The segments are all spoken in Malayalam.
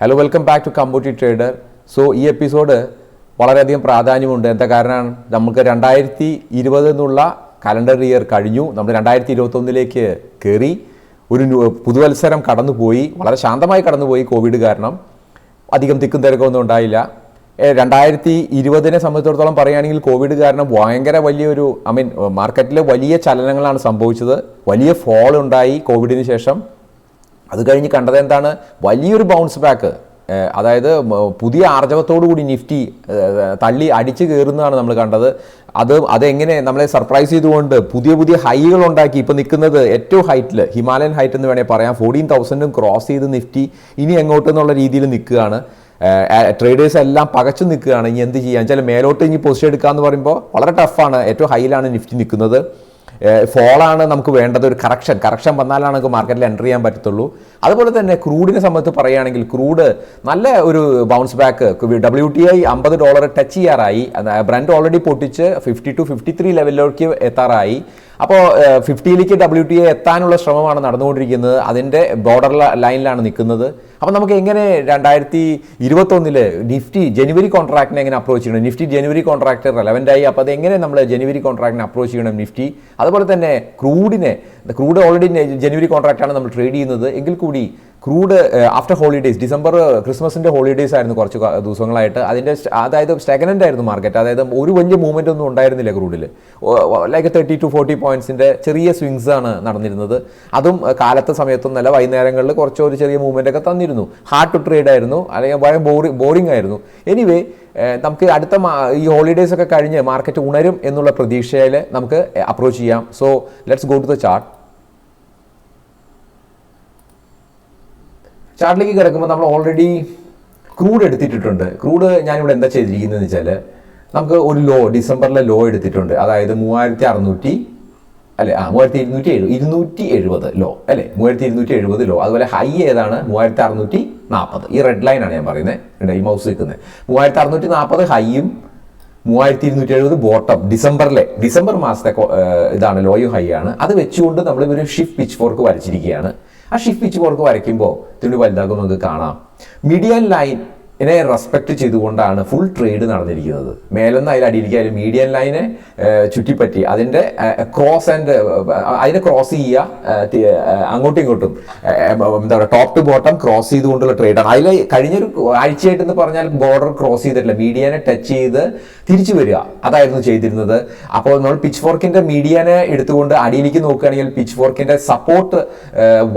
ഹലോ വെൽക്കം ബാക്ക് ടു കമ്പ്യൂട്ടി ട്രേഡർ സോ ഈ എപ്പിസോഡ് വളരെയധികം പ്രാധാന്യമുണ്ട്. എന്താ കാരണം നമുക്ക് രണ്ടായിരത്തി ഇരുപത് എന്നുള്ള കലണ്ടർ ഇയർ കഴിഞ്ഞു. നമ്മൾ രണ്ടായിരത്തി ഇരുപത്തൊന്നിലേക്ക് കയറി ഒരു പുതുവത്സരം കടന്നുപോയി. വളരെ ശാന്തമായി കടന്നുപോയി കോവിഡ് കാരണം. അധികം തിക്കും തിരക്കൊന്നും ഉണ്ടായില്ല. രണ്ടായിരത്തി ഇരുപതിനെ സംബന്ധിച്ചിടത്തോളം പറയുകയാണെങ്കിൽ കോവിഡ് കാരണം ഭയങ്കര വലിയൊരു ഐ മീൻ മാർക്കറ്റിലെ വലിയ ചലനങ്ങളാണ് സംഭവിച്ചത്. വലിയ ഫോൾ ഉണ്ടായി കോവിഡിന് ശേഷം. അത് കഴിഞ്ഞ് കണ്ടത് എന്താണ്? വലിയൊരു ബൗൺസ് ബാക്ക് അതായത് പുതിയ ആർജവത്തോടു കൂടി നിഫ്റ്റി തള്ളി അടിച്ചു കയറുന്നതാണ് നമ്മൾ കണ്ടത്. അത് അതെങ്ങനെ നമ്മളെ സർപ്രൈസ് ചെയ്തുകൊണ്ട് പുതിയ പുതിയ ഹൈകൾ ഉണ്ടാക്കി ഇപ്പോൾ നിൽക്കുന്നത് ഏറ്റവും ഹൈറ്റിൽ ഹിമാലയൻ ഹൈറ്റ് എന്ന് വേണേൽ പറയാം. ഫോർട്ടീൻ തൗസൻഡും ക്രോസ് ചെയ്ത് നിഫ്റ്റി ഇനി എങ്ങോട്ട് എന്നുള്ള രീതിയിൽ നിൽക്കുകയാണ്. ട്രേഡേഴ്സ് എല്ലാം പകച്ചു നിൽക്കുകയാണ്. ഇനി എന്ത് ചെയ്യാൻ വെച്ചാൽ മേലോട്ട് ഇനി പൊസിഷൻ എടുക്കുക എന്ന് പറയുമ്പോൾ വളരെ ടഫാണ് ഏറ്റവും ഹൈയിലാണ് നിഫ്റ്റി നിൽക്കുന്നത്. ഫോളാണ് നമുക്ക് വേണ്ടത് ഒരു കറക്ഷൻ കറക്ഷൻ വന്നാലാണ് നമുക്ക് മാർക്കറ്റിൽ എന്റർ ചെയ്യാൻ പറ്റത്തുള്ളൂ. അതുപോലെ തന്നെ ക്രൂഡിനെ സംബന്ധിച്ച് പറയുകയാണെങ്കിൽ ക്രൂഡ് നല്ല ഒരു bounce back W T I അമ്പത് ഡോളർ ടച്ച് ചെയ്യാറായി. ബ്രാൻഡ് ഓൾറെഡി പൊട്ടിച്ച് ഫിഫ്റ്റി ടു ഫിഫ്റ്റി ത്രീ ലെവലിലേക്ക് എത്താറായി. അപ്പോൾ ഫിഫ്റ്റിയിലേക്ക് ഡബ്ല്യു ടി എ എത്താനുള്ള ശ്രമമാണ് നടന്നുകൊണ്ടിരിക്കുന്നത്. അതിന്റെ ബോർഡർ ലൈനിലാണ് നിൽക്കുന്നത്. അപ്പോൾ നമുക്ക് എങ്ങനെ രണ്ടായിരത്തി ഇരുപത്തൊന്നിൽ നിഫ്റ്റി ജനുവരി കോൺട്രാക്റ്റിനെ എങ്ങനെ അപ്രോച്ച് ചെയ്യണം? നിഫ്റ്റി ജനുവരി കോൺട്രാക്ട് റെലവന്റായി അപ്പോൾ അത് എങ്ങനെ നമ്മൾ ജനുവരി കോൺട്രാക്റ്റിനെ അപ്രോച്ച് ചെയ്യണം നിഫ്റ്റി? അതുപോലെ തന്നെ ക്രൂഡിനെ ക്രൂഡ് ഓൾറെഡി ജനുവരി കോൺട്രാക്റ്റാണ് നമ്മൾ ട്രേഡ് ചെയ്യുന്നത്. എങ്കിൽ കൂടി ക്രൂഡ് ആഫ്റ്റർ ഹോളിഡേയ്സ് ഡിസംബർ ക്രിസ്മസിന്റെ ഹോളിഡേയ്സ് ആയിരുന്നു കുറച്ച് ദിവസങ്ങളായിട്ട്. അതിന്റെ അതായത് സ്റ്റെഗനന്റ് ആയിരുന്നു മാർക്കറ്റ് അതായത് ഒരു വലിയ മൂവ്മെന്റ് ഒന്നും ഉണ്ടായിരുന്നില്ല ക്രൂഡിൽ. ലൈക്ക് തേർട്ടി ടു ഫോർട്ടി പോയിന്റ്സിന്റെ ചെറിയ സ്വിങ്സ് ആണ് നടന്നിരുന്നത്. അതും കാലത്തെ സമയത്തൊന്നല്ല വൈകുന്നേരങ്ങളിൽ കുറച്ച് ഒരു ചെറിയ മൂവ്മെന്റ് ഒക്കെ തന്നിരുന്നു. ഹാർഡ് ടു ട്രേഡ് ആയിരുന്നു. അല്ലെങ്കിൽ വളരെ ബോറി ബോറിംഗ് ആയിരുന്നു. എനിവേ നമുക്ക് അടുത്ത ഈ ഹോളിഡേയ്സ് ഒക്കെ കഴിഞ്ഞ് മാർക്കറ്റ് ഉണരും എന്നുള്ള പ്രതീക്ഷയിൽ നമുക്ക് അപ്രോച്ച് ചെയ്യാം. So let's go to the chart ചാർട്ടിലേക്ക് കിടക്കുമ്പോൾ നമ്മൾ ഓൾറെഡി ക്രൂഡ് എടുത്തിട്ടുണ്ട് ക്രൂഡ് ഞാനിവിടെ എന്താ ചെയ്തിരിക്കുന്നതെന്ന് വെച്ചാൽ നമുക്ക് ഒരു ലോ ഡിസംബറിലെ ലോ എടുത്തിട്ടുണ്ട്. അതായത് മൂവായിരത്തി അറുന്നൂറ്റി അല്ലെ? ആ മൂവായിരത്തി ഇരുന്നൂറ്റി എഴുപത് ഇരുന്നൂറ്റി എഴുപത് ലോ അല്ലേ? മൂവായിരത്തി ഇരുന്നൂറ്റി എഴുപത് ലോ അതുപോലെ ഹൈ ഏതാണ്? മൂവായിരത്തി അറുന്നൂറ്റി നാൽപ്പത് ഈ റെഡ് ലൈൻ ആണ് ഞാൻ പറയുന്നത് ഈ മൗസ് നിൽക്കുന്നത്. മൂവായിരത്തി അറുന്നൂറ്റി നാൽപ്പത് ഹൈയും മൂവായിരത്തി ഇരുന്നൂറ്റി എഴുപത് ബോട്ടം ഡിസംബറിലെ ഡിസംബർ മാസത്തെ ഇതാണ് ലോയും ഹൈ ആണ്. അത് വെച്ചുകൊണ്ട് നമ്മൾ ഒരു ഷിഫ്റ്റ് പിച്ച് ഫോർക്ക് വരച്ചിരിക്കുകയാണ്. ആ ഷിഫ്റ്റ് പിച്ച് ഫോർക്ക് വരയ്ക്കുമ്പോൾ ഇതിന് വലുതാകും നമുക്ക് കാണാം. മീഡിയൻ ലൈനെ റെസ്പെക്ട് ചെയ്തുകൊണ്ടാണ് ഫുൾ ട്രേഡ് നടന്നിരിക്കുന്നത്. മേലെന്ന് അതിൽ അടിയിലേക്കായാലും മീഡിയൻ ലൈനെ ചുറ്റിപ്പറ്റി. അതിന്റെ ക്രോസ് ആൻഡ് അതിനെ ക്രോസ് ചെയ്യുക അങ്ങോട്ടും ഇങ്ങോട്ടും. എന്താ പറയുക ടോപ്പ് ടു ബോട്ടം ക്രോസ് ചെയ്തുകൊണ്ടുള്ള ട്രേഡാണ് അതിൽ കഴിഞ്ഞൊരു ആഴ്ചയായിട്ടെന്ന് പറഞ്ഞാൽ ബോർഡർ ക്രോസ് ചെയ്തിട്ടില്ല. മീഡിയനെ ടച്ച് ചെയ്ത് തിരിച്ചു വരിക. അതായിരുന്നു ചെയ്തിരുന്നത്. അപ്പോൾ നമ്മൾ പിച്ച് ഫോർക്കിന്റെ മീഡിയനെ എടുത്തുകൊണ്ട് അടിയിലേക്ക് നോക്കുകയാണെങ്കിൽ പിച്ച് ഫോർക്കിന്റെ സപ്പോർട്ട്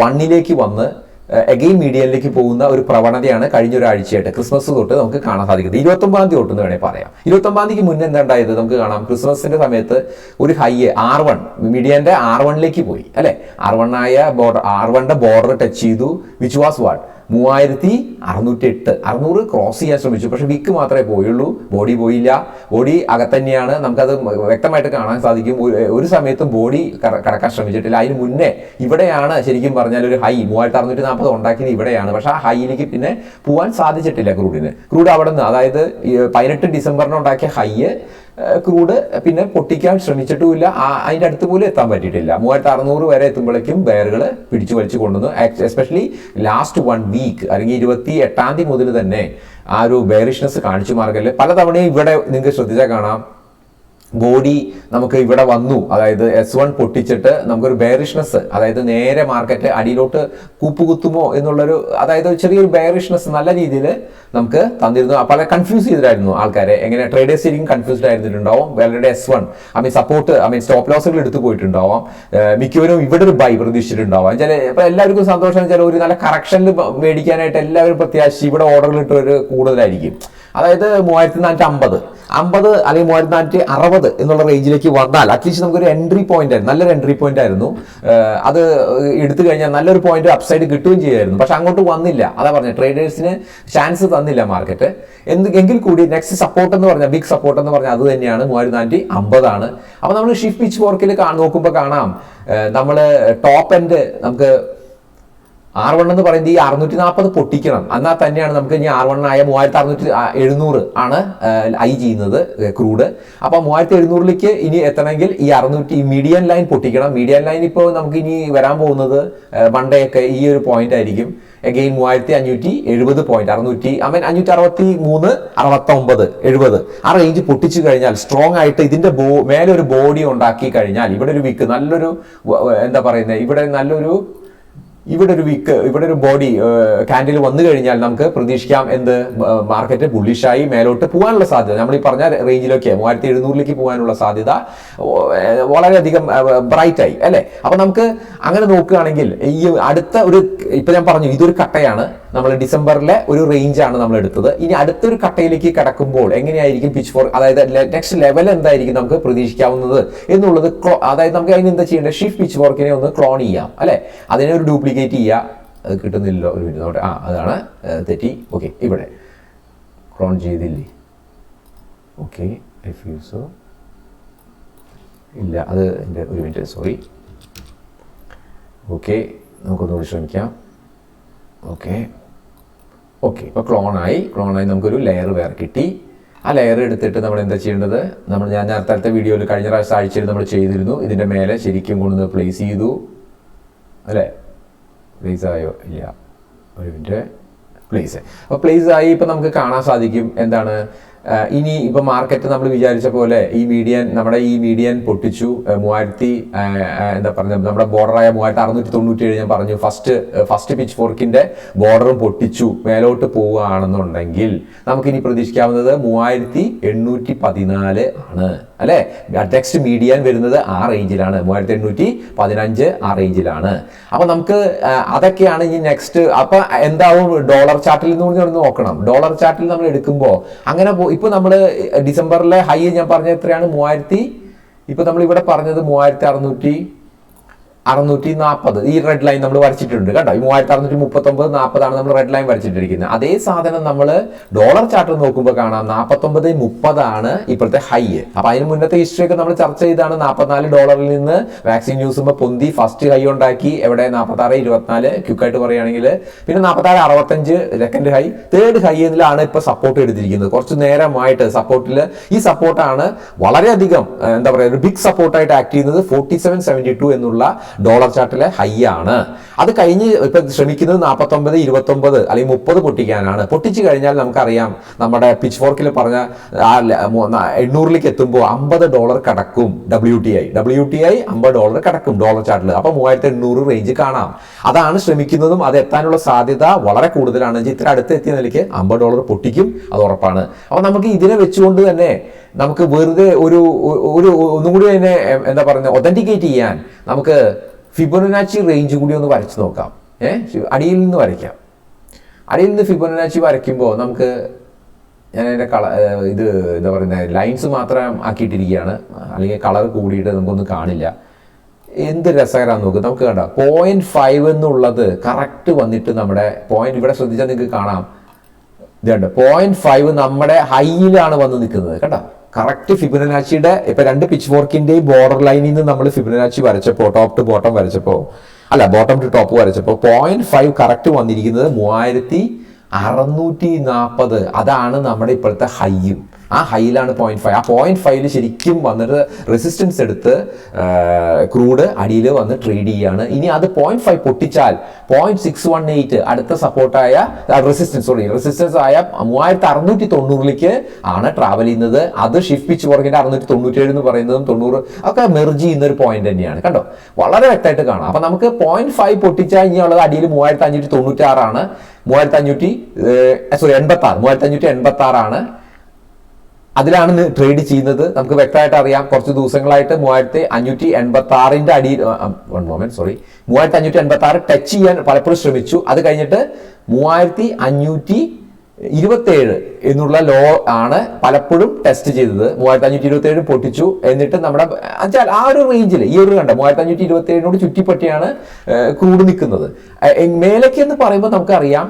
വണ്ണിലേക്ക് വന്ന് എഗെയിൻ മീഡിയയിലേക്ക് പോകുന്ന ഒരു പ്രവണതയാണ് കഴിഞ്ഞ ഒരാഴ്ചയായിട്ട് ക്രിസ്മസ് തൊട്ട് നമുക്ക് കാണാൻ സാധിക്കുന്നത്. ഇരുപത്തൊമ്പതാം തീയതി തൊട്ടെന്ന് വേണേൽ പറയാം. ഇരുപത്തൊമ്പതാം തീയതിക്ക് മുന്നേ എന്താ ഉണ്ടായത് നമുക്ക് കാണാം. ക്രിസ്മസിന്റെ സമയത്ത് ഒരു ഹൈ ആർ വൺ മീഡിയന്റെ ആർ വണ്ണിലേക്ക് പോയി അല്ലെ? ആർ വൺ ആയ ബോർഡർ ആർ വണ്ണിന്റെ ബോർഡർ ടച്ച് ചെയ്തു വിച്ച് വാസ് വാട്ട് മൂവായിരത്തി അറുന്നൂറ്റി എട്ട് അറുന്നൂറ് ക്രോസ് ചെയ്യാൻ ശ്രമിച്ചു. പക്ഷെ വിക്ക് മാത്രമേ പോയുള്ളൂ. ബോഡി പോയില്ല. ബോഡി അകത്തന്നെയാണ്. നമുക്കത് വ്യക്തമായിട്ട് കാണാൻ സാധിക്കും. ഒരു- സമയത്തും ബോഡി കടക്കാൻ ശ്രമിച്ചിട്ടില്ല. അതിന് മുന്നേ ഇവിടെയാണ് ശരിക്കും പറഞ്ഞാൽ ഒരു ഹൈ മൂവായിരത്തി അറുന്നൂറ്റി നാൽപ്പത് ഉണ്ടാക്കിയത് ഇവിടെയാണ്. പക്ഷെ ആ ഹൈയിലേക്ക് പിന്നെ പോകാൻ സാധിച്ചിട്ടില്ല ക്രൂഡിന്. ക്രൂഡ് അവിടെ നിന്ന് അതായത് പതിനെട്ട് ഡിസംബറിന് ഉണ്ടാക്കിയ ഹൈ ക്രൂഡ് പിന്നെ പൊട്ടിക്കാൻ ശ്രമിച്ചിട്ടുമില്ല. അതിന്റെ അടുത്ത് പോലും എത്താൻ പറ്റിയിട്ടില്ല. മൂവായിരത്തി അറുന്നൂറ് വരെ എത്തുമ്പോഴേക്കും ബെയറുകൾ പിടിച്ചു വലിച്ചു കൊണ്ടുവന്നു. എസ്പെഷ്യലി ലാസ്റ്റ് വൺ വീക്ക് അല്ലെങ്കിൽ ഇരുപത്തി എട്ടാം തീയതി മുതൽ തന്നെ ആ ഒരു ബെയറിഷ്നെസ് കാണിച്ചു മാർഗത്തിൽ പലതവണയും ഇവിടെ നിങ്ങൾക്ക് ശ്രദ്ധിച്ചാൽ കാണാം. ബോഡി നമുക്ക് ഇവിടെ വന്നു. അതായത് എസ് വൺ പൊട്ടിച്ചിട്ട് നമുക്കൊരു ബെയറിഷ്നെസ് അതായത് നേരെ മാർക്കറ്റ് അടിയിലോട്ട് കൂപ്പുകുത്തുമോ എന്നുള്ളൊരു അതായത് ചെറിയൊരു ബെയറിഷ്നെസ് നല്ല രീതിയിൽ നമുക്ക് തന്നിരുന്നു. പല കൺഫ്യൂസ് ചെയ്തിട്ടായിരുന്നു ആൾക്കാരെ. എങ്ങനെ ട്രേഡേഴ്സ് ശരിക്കും കൺഫ്യൂസ്ഡ് ആയിരുന്നിട്ടുണ്ടാവും. വേറെ S one I mean support I mean stop ലോസുകൾ എടുത്തു പോയിട്ടുണ്ടാവാം. മിക്കവരും ഇവിടെ ഒരു ബൈ പ്രതീക്ഷിച്ചിട്ടുണ്ടാവാം. ചില ഇപ്പം എല്ലാവർക്കും സന്തോഷം വെച്ചാൽ ഒരു നല്ല കറക്ഷനിൽ മേടിക്കാനായിട്ട് എല്ലാവരും പ്രത്യാശിച്ച് ഇവിടെ ഓർഡറിൽ ഇട്ടവർ കൂടുതലായിരിക്കും. അതായത് മൂവായിരത്തി നാനൂറ്റി അമ്പത് അമ്പത് അല്ലെങ്കിൽ മൂവായിരത്തി നാനൂറ്റി അറുപത് എന്നുള്ള റേഞ്ചിലേക്ക് വന്നാൽ അറ്റ്ലീസ്റ്റ് നമുക്കൊരു എൻട്രി പോയിന്റ് ആയിരുന്നു. നല്ലൊരു എൻട്രി പോയിന്റ് ആയിരുന്നു. അത് എടുത്തു കഴിഞ്ഞാൽ നല്ലൊരു പോയിന്റ് അപ്സൈഡ് കിട്ടുകയും ചെയ്യുമായിരുന്നു പക്ഷെ അങ്ങോട്ട് വന്നില്ല. അതാ പറഞ്ഞ ട്രേഡേഴ്സിന് ചാൻസ് തന്നില്ല മാർക്കറ്റ് എന്ത് എങ്കിൽ കൂടി നെക്സ്റ്റ് സപ്പോർട്ട് എന്ന് പറഞ്ഞാൽ ബിഗ് സപ്പോർട്ട് എന്ന് പറഞ്ഞാൽ അത് തന്നെയാണ് മൂവായിരത്തി നാനൂറ്റി അമ്പതാണ് അപ്പോൾ നമ്മൾ ഷിഫ്റ്റ് പിച്ച് വർക്കിൽ നോക്കുമ്പോൾ കാണാം നമ്മൾ ടോപ്പ് എൻഡ് നമുക്ക് ആർ വൺ എന്ന് പറയുന്നത് ഈ അറുന്നൂറ്റി നാൽപ്പത് പൊട്ടിക്കണം. എന്നാൽ തന്നെയാണ് നമുക്ക് ഇനി ആർ വൺ ആയ മൂവായിരത്തി അറുന്നൂറ്റി എഴുന്നൂറ് ആണ് ഐ ചെയ്യുന്നത് ക്രൂഡ്. അപ്പോൾ മൂവായിരത്തി എഴുന്നൂറിലേക്ക് ഇനി എത്തണമെങ്കിൽ ഈ അറുന്നൂറ്റി മീഡിയൻ ലൈൻ പൊട്ടിക്കണം. മീഡിയൻ ലൈൻ ഇപ്പോൾ നമുക്ക് ഇനി വരാൻ പോകുന്നത് മൺഡേ ഒക്കെ ഈ ഒരു പോയിന്റ് ആയിരിക്കും. എഗെയിൻ മൂവായിരത്തി അഞ്ഞൂറ്റി എഴുപത് പോയിന്റ് അറുന്നൂറ്റി ഐ മീൻ അഞ്ഞൂറ്റി അറുപത്തി മൂന്ന് അറുപത്തി ഒമ്പത് എഴുപത്. ആ റേഞ്ച് പൊട്ടിച്ചു കഴിഞ്ഞാൽ സ്ട്രോങ് ആയിട്ട് ഇതിന്റെ ബോ മേലെ ഒരു ബോഡി ഉണ്ടാക്കി കഴിഞ്ഞാൽ ഇവിടെ ഒരു വിക്ക് നല്ലൊരു എന്താ പറയുന്നത് ഇവിടെ നല്ലൊരു ഇവിടെ ഒരു വീക്ക് ഇവിടെ ഒരു ബോഡി കാൻഡിൽ വന്നു കഴിഞ്ഞാൽ നമുക്ക് പ്രതീക്ഷിക്കാം എന്ത് മാർക്കറ്റ് ബുള്ളിഷായി മേലോട്ട് പോകാനുള്ള സാധ്യത. നമ്മൾ ഈ പറഞ്ഞ റേഞ്ചിലൊക്കെ മൂവായിരത്തി എഴുന്നൂറിലേക്ക് പോകാനുള്ള സാധ്യത വളരെയധികം ബ്രൈറ്റ് ആയി അല്ലെ? അപ്പൊ നമുക്ക് അങ്ങനെ നോക്കുകയാണെങ്കിൽ ഈ അടുത്ത ഒരു ഇപ്പൊ ഞാൻ പറഞ്ഞു ഇതൊരു കട്ടയാണ്. നമ്മൾ ഡിസംബറിലെ ഒരു റേഞ്ചാണ് നമ്മൾ എടുത്തത് ഇനി അടുത്തൊരു കട്ടയിലേക്ക് കടക്കുമ്പോൾ എങ്ങനെയായിരിക്കും പിച്ച് ഫോർ അതായത് നെക്സ്റ്റ് ലെവൽ എന്തായിരിക്കും നമുക്ക് പ്രതീക്ഷിക്കാവുന്നത് എന്നുള്ളത് അതായത് നമുക്ക് അതിന് എന്താ ചെയ്യേണ്ടത്? ഷിഫ്റ്റ് പിച്ച് വർക്കിനെ ഒന്ന് ക്ലോൺ ചെയ്യാം അല്ലെ? അതിനെ ഒരു ഡ്യൂപ്ലിക്കേറ്റ് ചെയ്യുക അത് കിട്ടുന്നില്ലല്ലോ ഒരു മിനിറ്റ് ആ അതാണ് തെറ്റി. ഓക്കെ ഇവിടെ. ക്ലോൺ ചെയ്തില്ലേ? ഓക്കെ റിഫ്യൂസോ ഇല്ല അത് എന്റെ ഒരു മിനിറ്റ് സോറി ഓക്കെ നമുക്കൊന്നുകൂടി ശ്രമിക്കാം ഓക്കെ ഓക്കെ ഇപ്പോൾ ക്ലോണായി ക്ലോണായി നമുക്കൊരു ലെയർ വേറെ കിട്ടി. ആ ലെയർ എടുത്തിട്ട് നമ്മൾ എന്താ ചെയ്യേണ്ടത്? നമ്മൾ ഞാൻ നേരത്തെ വീഡിയോയിൽ കഴിഞ്ഞ പ്രാവശ്യം ആഴ്ചയിൽ നമ്മൾ ചെയ്തിരുന്നു. ഇതിന്റെ മേലെ ശരിക്കും കൊണ്ടുവന്ന് പ്ലേസ് ചെയ്തു. അല്ലേ? പ്ലേസ് ആയോ? ഇല്ല. ഒരു മിനിറ്റ് പ്ലേസ് അപ്പോൾ പ്ലേസ് ആയി ഇപ്പോൾ നമുക്ക് കാണാൻ സാധിക്കും. എന്താണ്? ഇനി ഇപ്പം മാർക്കറ്റ് നമ്മൾ വിചാരിച്ച പോലെ ഈ മീഡിയൻ നമ്മുടെ ഈ മീഡിയൻ പൊട്ടിച്ചു. മൂവായിരത്തി എന്താ പറഞ്ഞ നമ്മുടെ ബോർഡറായ മൂവായിരത്തി അറുന്നൂറ്റി തൊണ്ണൂറ്റി ഏഴ് ഞാൻ പറഞ്ഞു ഫസ്റ്റ് ഫസ്റ്റ് പിച്ച് ഫോർക്കിന്റെ ബോർഡറും പൊട്ടിച്ചു. മേലോട്ട് പോവുകയാണെന്നുണ്ടെങ്കിൽ നമുക്കിനി പ്രതീക്ഷിക്കാവുന്നത് മൂവായിരത്തി എണ്ണൂറ്റി പതിനാല് ആണ്. അല്ലെ? ടെക്സ്റ്റ് മീഡിയൻ വരുന്നത് ആ റേഞ്ചിലാണ് മൂവായിരത്തി എണ്ണൂറ്റി പതിനഞ്ച് ആ റേഞ്ചിലാണ് അപ്പോൾ നമുക്ക് അതൊക്കെയാണ് ഇനി നെക്സ്റ്റ് അപ്പൊ എന്താവും? ഡോളർ ചാർട്ടിൽ നിന്ന് കൂടി നോക്കണം. ഡോളർ ചാർട്ടിൽ നമ്മൾ എടുക്കുമ്പോൾ അങ്ങനെ ഇപ്പോൾ ഇപ്പൊ നമ്മൾ ഡിസംബറിലെ ഹൈ ഞാൻ പറഞ്ഞ എത്രയാണ്? മൂവായിരത്തി ഇപ്പൊ നമ്മൾ ഇവിടെ പറഞ്ഞത് മൂവായിരത്തി അറുന്നൂറ്റി അറുന്നൂറ്റി നാൽപ്പത് ഈ റെഡ് ലൈൻ നമ്മൾ വരച്ചിട്ടുണ്ട് കേട്ടോ ഈ മൂവായിരത്തി അറുന്നൂറ്റി മുപ്പത്തൊമ്പത് നാൽപ്പതാണ് നമ്മൾ റെഡ് ലൈൻ വരച്ചിട്ടിരിക്കുന്നത്. അതേ സാധനം നമ്മൾ ഡോളർ ചാർട്ട് നോക്കുമ്പോൾ കാണാം. നാൽപ്പത്തൊമ്പത് മുപ്പതാണ് ഇപ്പോഴത്തെ ഹൈ അപ്പൊ അതിന് മുന്നത്തെ ഹിസ്റ്ററി ഒക്കെ നമ്മൾ ചർച്ച ചെയ്താണ്. നാൽപ്പത്തിനാല് ഡോളറിൽ നിന്ന് വാക്സിൻ ന്യൂസുമ്പോൾ പൊന്തി ഫസ്റ്റ് ഹൈ ഉണ്ടാക്കി. എവിടെ? നാൽപ്പത്തി ആറ് ഇരുപത്തിനാല് ക്യുക്കായിട്ട് പറയുകയാണെങ്കിൽ പിന്നെ നാൽപ്പത്തി ആറ് അറുപത്തഞ്ച് സെക്കൻഡ് ഹൈ തേർഡ് ഹൈ എന്നിലാണ് ഇപ്പൊ സപ്പോർട്ട് എടുത്തിരിക്കുന്നത്. കുറച്ച് നേരമായിട്ട് സപ്പോർട്ടിൽ ഈ സപ്പോർട്ടാണ് വളരെയധികം എന്താ പറയുക ഒരു ബിഗ് സപ്പോർട്ടായിട്ട് ആക്ട് ചെയ്യുന്നത്. ഫോർട്ടി സെവൻ സെവന്റി ടു എന്നുള്ള ഡോളർ ചാർട്ടിലെ ഹൈ ആണ്. അത് കഴിഞ്ഞ് ഇപ്പൊ ശ്രമിക്കുന്നത് നാൽപ്പത്തൊമ്പത് ഇരുപത്തൊമ്പത് അല്ലെങ്കിൽ മുപ്പത് പൊട്ടിക്കാനാണ്. പൊട്ടിച്ചു കഴിഞ്ഞാൽ നമുക്കറിയാം നമ്മുടെ പിച്ച് ഫോർക്കിൽ പറഞ്ഞ എണ്ണൂറിലേക്ക് എത്തുമ്പോൾ അമ്പത് ഡോളർ കടക്കും W T I W T I അമ്പത് ഡോളർ കടക്കും ഡോളർ ചാർട്ടിൽ അപ്പോൾ മൂവായിരത്തി എണ്ണൂറ് റേഞ്ച് കാണാം. അതാണ് ശ്രമിക്കുന്നതും അത് എത്താനുള്ള സാധ്യത വളരെ കൂടുതലാണ്. ഇത്ര അടുത്ത് എത്തിയ നിലയ്ക്ക് അമ്പത് ഡോളർ പൊട്ടിക്കും അത് ഉറപ്പാണ്. അപ്പോൾ നമുക്ക് ഇതിനെ വെച്ചുകൊണ്ട് തന്നെ നമുക്ക് വെറുതെ ഒരു ഒരു- ഒന്നും കൂടി അതിനെ എന്താ പറയുന്നത് ഒതന്റിക്കേറ്റ് ചെയ്യാൻ നമുക്ക് ഫിബൊനാച്ചി റേഞ്ച് കൂടി ഒന്ന് വരച്ചു നോക്കാം. ഏഹ് അടിയിൽ നിന്ന് വരയ്ക്കാം. അടിയിൽ നിന്ന് ഫിബൊനാച്ചി വരയ്ക്കുമ്പോൾ നമുക്ക് ഞാൻ അതിന്റെ കള ഇത് എന്താ പറയുന്നത് ലൈൻസ് മാത്രം ആക്കിയിട്ടിരിക്കുകയാണ്. അല്ലെങ്കിൽ കളർ കൂടിയിട്ട് നമുക്കൊന്നും കാണില്ല. എന്ത് രസകരമാണെന്ന് നോക്ക്. നമുക്ക് കണ്ട പോയിന്റ് ഫൈവ് എന്നുള്ളത് കറക്റ്റ് വന്നിട്ട് നമ്മുടെ പോയിന്റ് ഇവിടെ ശ്രദ്ധിച്ചാൽ നിങ്ങൾക്ക് കാണാം. ഇതുണ്ട്. പോയിന്റ് ഫൈവ് നമ്മുടെ ഹൈയിലാണ് വന്ന് നിൽക്കുന്നത്. കേട്ടോ കറക്റ്റ് ഫിബിനാച്ചിയുടെ ഇപ്പൊ രണ്ട് പിച്ച് ഫോർക്കിന്റെയും ബോർഡർ ലൈനിൽ നിന്ന് നമ്മൾ ഫിബിനാച്ചി വരച്ചപ്പോൾ ടോപ്പ് ടു ബോട്ടം വരച്ചപ്പോൾ അല്ല ബോട്ടം ടു ടോപ്പ് വരച്ചപ്പോൾ പോയിന്റ് ഫൈവ് കറക്റ്റ് വന്നിരിക്കുന്നത് മൂവായിരത്തി അറുന്നൂറ്റി നാൽപ്പത് അതാണ് നമ്മുടെ ഇപ്പോഴത്തെ ഹൈയും ആ ഹൈയിലാണ് പോയിന്റ് ഫൈവ് ആ പോയിന്റ് ഫൈവിൽ ശരിക്കും വന്നിട്ട് റെസിസ്റ്റൻസ് എടുത്ത് ക്രൂഡ് അടിയിൽ വന്ന് ട്രേഡ് ചെയ്യാണ്. ഇനി അത് പോയിന്റ് ഫൈവ് പൊട്ടിച്ചാൽ പോയിന്റ് സിക്സ് വൺ എയ്റ്റ് അടുത്ത സപ്പോർട്ടായ റെസിസ്റ്റൻസ് സോറി റെസിസ്റ്റൻസ് ആയ മൂവായിരത്തി അറുന്നൂറ്റി തൊണ്ണൂറിലേക്ക് ആണ് ട്രാവൽ ചെയ്യുന്നത്. അത് ഷിഫ്റ്റ് പിച്ച് പുറകിന്റെ അറുന്നൂറ്റി തൊണ്ണൂറ്റി ഏഴ് എന്ന് പറയുന്നതും തൊണ്ണൂറ് ഒക്കെ മെർജ് ചെയ്യുന്ന ഒരു പോയിന്റ് തന്നെയാണ്. കണ്ടോ? വളരെ വ്യക്തമായിട്ട് കാണാം. അപ്പൊ നമുക്ക് പോയിന്റ് ഫൈവ് പൊട്ടിച്ചാൽ ഇനിയുള്ളത് അടിയിൽ മൂവായിരത്തി അഞ്ഞൂറ്റി തൊണ്ണൂറ്റി ആറാണ് മൂവായിരത്തി അഞ്ഞൂറ്റി സോറി എൺപത്തി ആറ് മൂവായിരത്തി അഞ്ഞൂറ്റി എൺപത്തി ആറാണ് അതിലാണ് ട്രേഡ് ചെയ്യുന്നത്. നമുക്ക് വ്യക്തമായിട്ട് അറിയാം കുറച്ച് ദിവസങ്ങളായിട്ട് മൂവായിരത്തി അഞ്ഞൂറ്റി എൺപത്തി ആറിന്റെ അടിയിൽ വൺ മോമെന്റ് സോറി മൂവായിരത്തി അഞ്ഞൂറ്റി എൺപത്തി ആറ് ടച്ച് ചെയ്യാൻ പലപ്പോഴും ശ്രമിച്ചു. അത് കഴിഞ്ഞിട്ട് മൂവായിരത്തി അഞ്ഞൂറ്റി ഇരുപത്തേഴ് എന്നുള്ള ലോ ആണ് പലപ്പോഴും ടെസ്റ്റ് ചെയ്തത്. മൂവായിരത്തി അഞ്ഞൂറ്റി ഇരുപത്തി ഏഴ് പൊട്ടിച്ചു. എന്നിട്ട് നമ്മുടെ എന്നുവെച്ചാൽ ആ ഒരു റേഞ്ചിൽ ഈ ഒരു കണ്ട മൂവായിരത്തി അഞ്ഞൂറ്റി ഇരുപത്തി ഏഴിനോട് ചുറ്റിപ്പറ്റിയാണ് ക്രൂഡ് നിൽക്കുന്നത്. മേലേക്ക് എന്ന് പറയുമ്പോൾ നമുക്കറിയാം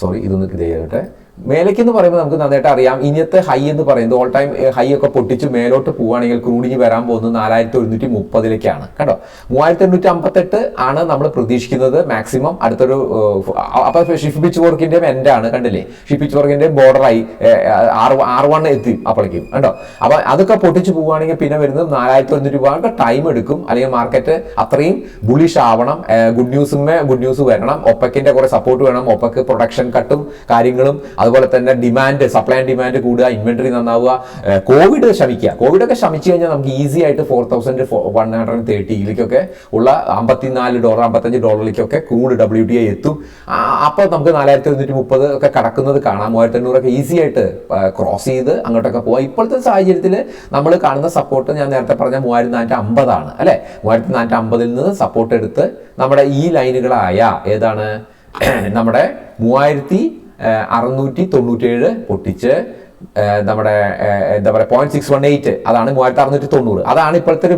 സോറി ഇതൊന്ന് ഇതേ മേലേക്ക് എന്ന് പറയുമ്പോൾ നമുക്ക് നന്നായിട്ട് അറിയാം. ഇനിയത്തെ ഹൈ എന്ന് പറയുന്നത് ഓൾ ടൈം ഹൈ ഒക്കെ പൊട്ടിച്ച് മേലോട്ട് പോവുകയാണെങ്കിൽ ക്രൂഡിന് വരാൻ പോകുന്നത് നാലായിരത്തി ഒരുന്നൂറ്റി മുപ്പതിലേക്കാണ് കേട്ടോ? മൂവായിരത്തി എണ്ണൂറ്റി അമ്പത്തെട്ട് ആണ് നമ്മൾ പ്രതീക്ഷിക്കുന്നത് മാക്സിമം അടുത്തൊരു അപ്പൊ ഷിഫ് ബിച്ച് വർക്കിന്റെ എൻഡ് ആണ് കണ്ടില്ലേ? ഷിഫ് ബിച്ച് വർക്കിന്റെ ബോർഡറായി ആറ് ആറ് വൺ എത്തി അപ്പോഴേക്കും കേട്ടോ അപ്പൊ അതൊക്കെ പൊട്ടിച്ച് പോവുകയാണെങ്കിൽ പിന്നെ വരുന്നത് നാലായിരത്തി ഒരുന്നൂറ്റി രൂപ ടൈം എടുക്കും. അല്ലെങ്കിൽ മാർക്കറ്റ് അത്രയും ബുളിഷ് ആവണം. ഗുഡ് ന്യൂസുമേ ഗുഡ് ന്യൂസ് വരണം. ഒപ്പക്കിന്റെ കുറെ സപ്പോർട്ട് വേണം. ഒപ്പക്ക് പ്രൊഡക്ഷൻ കട്ടും കാര്യങ്ങളും. അതുപോലെ തന്നെ ഡിമാൻഡ് സപ്ലൈ ആൻഡ് ഡിമാൻഡ് കൂടുക ഇൻവെന്ററി നന്നാവുക കോവിഡ് ശമിക്കുക. കോവിഡ് ഒക്കെ ശമിച്ചു കഴിഞ്ഞാൽ നമുക്ക് ഈസി ആയിട്ട് ഫോർ തൗസൻഡ് വൺ ഹൺഡ്രഡ് തേർട്ടിയിലേക്കൊക്കെ ഉള്ള അമ്പത്തിനാല് ഡോളർ അമ്പത്തഞ്ച് ഡോളറിലേക്കൊക്കെ ക്രൂഡ് ഡബ്ല്യു ടി ഐ എത്തും. അപ്പോൾ നമുക്ക് നാലായിരത്തി ഒരുന്നൂറ്റി മുപ്പത് ഒക്കെ കടക്കുന്നത് കാണാം. മൂവായിരത്തി എണ്ണൂറൊക്കെ ഈസി ആയിട്ട് ക്രോസ് ചെയ്ത് അങ്ങോട്ടൊക്കെ പോവാം. ഇപ്പോഴത്തെ സാഹചര്യത്തിൽ നമ്മൾ കാണുന്ന സപ്പോർട്ട് ഞാൻ നേരത്തെ പറഞ്ഞ മൂവായിരത്തി നാനൂറ്റി അമ്പതാണ് അല്ലെ? മൂവായിരത്തി നാനൂറ്റി അമ്പതിൽ നിന്ന് സപ്പോർട്ട് എടുത്ത് നമ്മുടെ ഈ ലൈനുകളായ ഏതാണ്? നമ്മുടെ മൂവായിരത്തി അറുന്നൂറ്റി തൊണ്ണൂറ്റേഴ് പൊട്ടിച്ച് നമ്മുടെ എന്താ പറയുക പോയിന്റ് സിക്സ് വൺ എയ്റ്റ് അതാണ് മൂവായിരത്തി അറുന്നൂറ്റി തൊണ്ണൂറ് അതാണ് ഇപ്പോഴത്തെ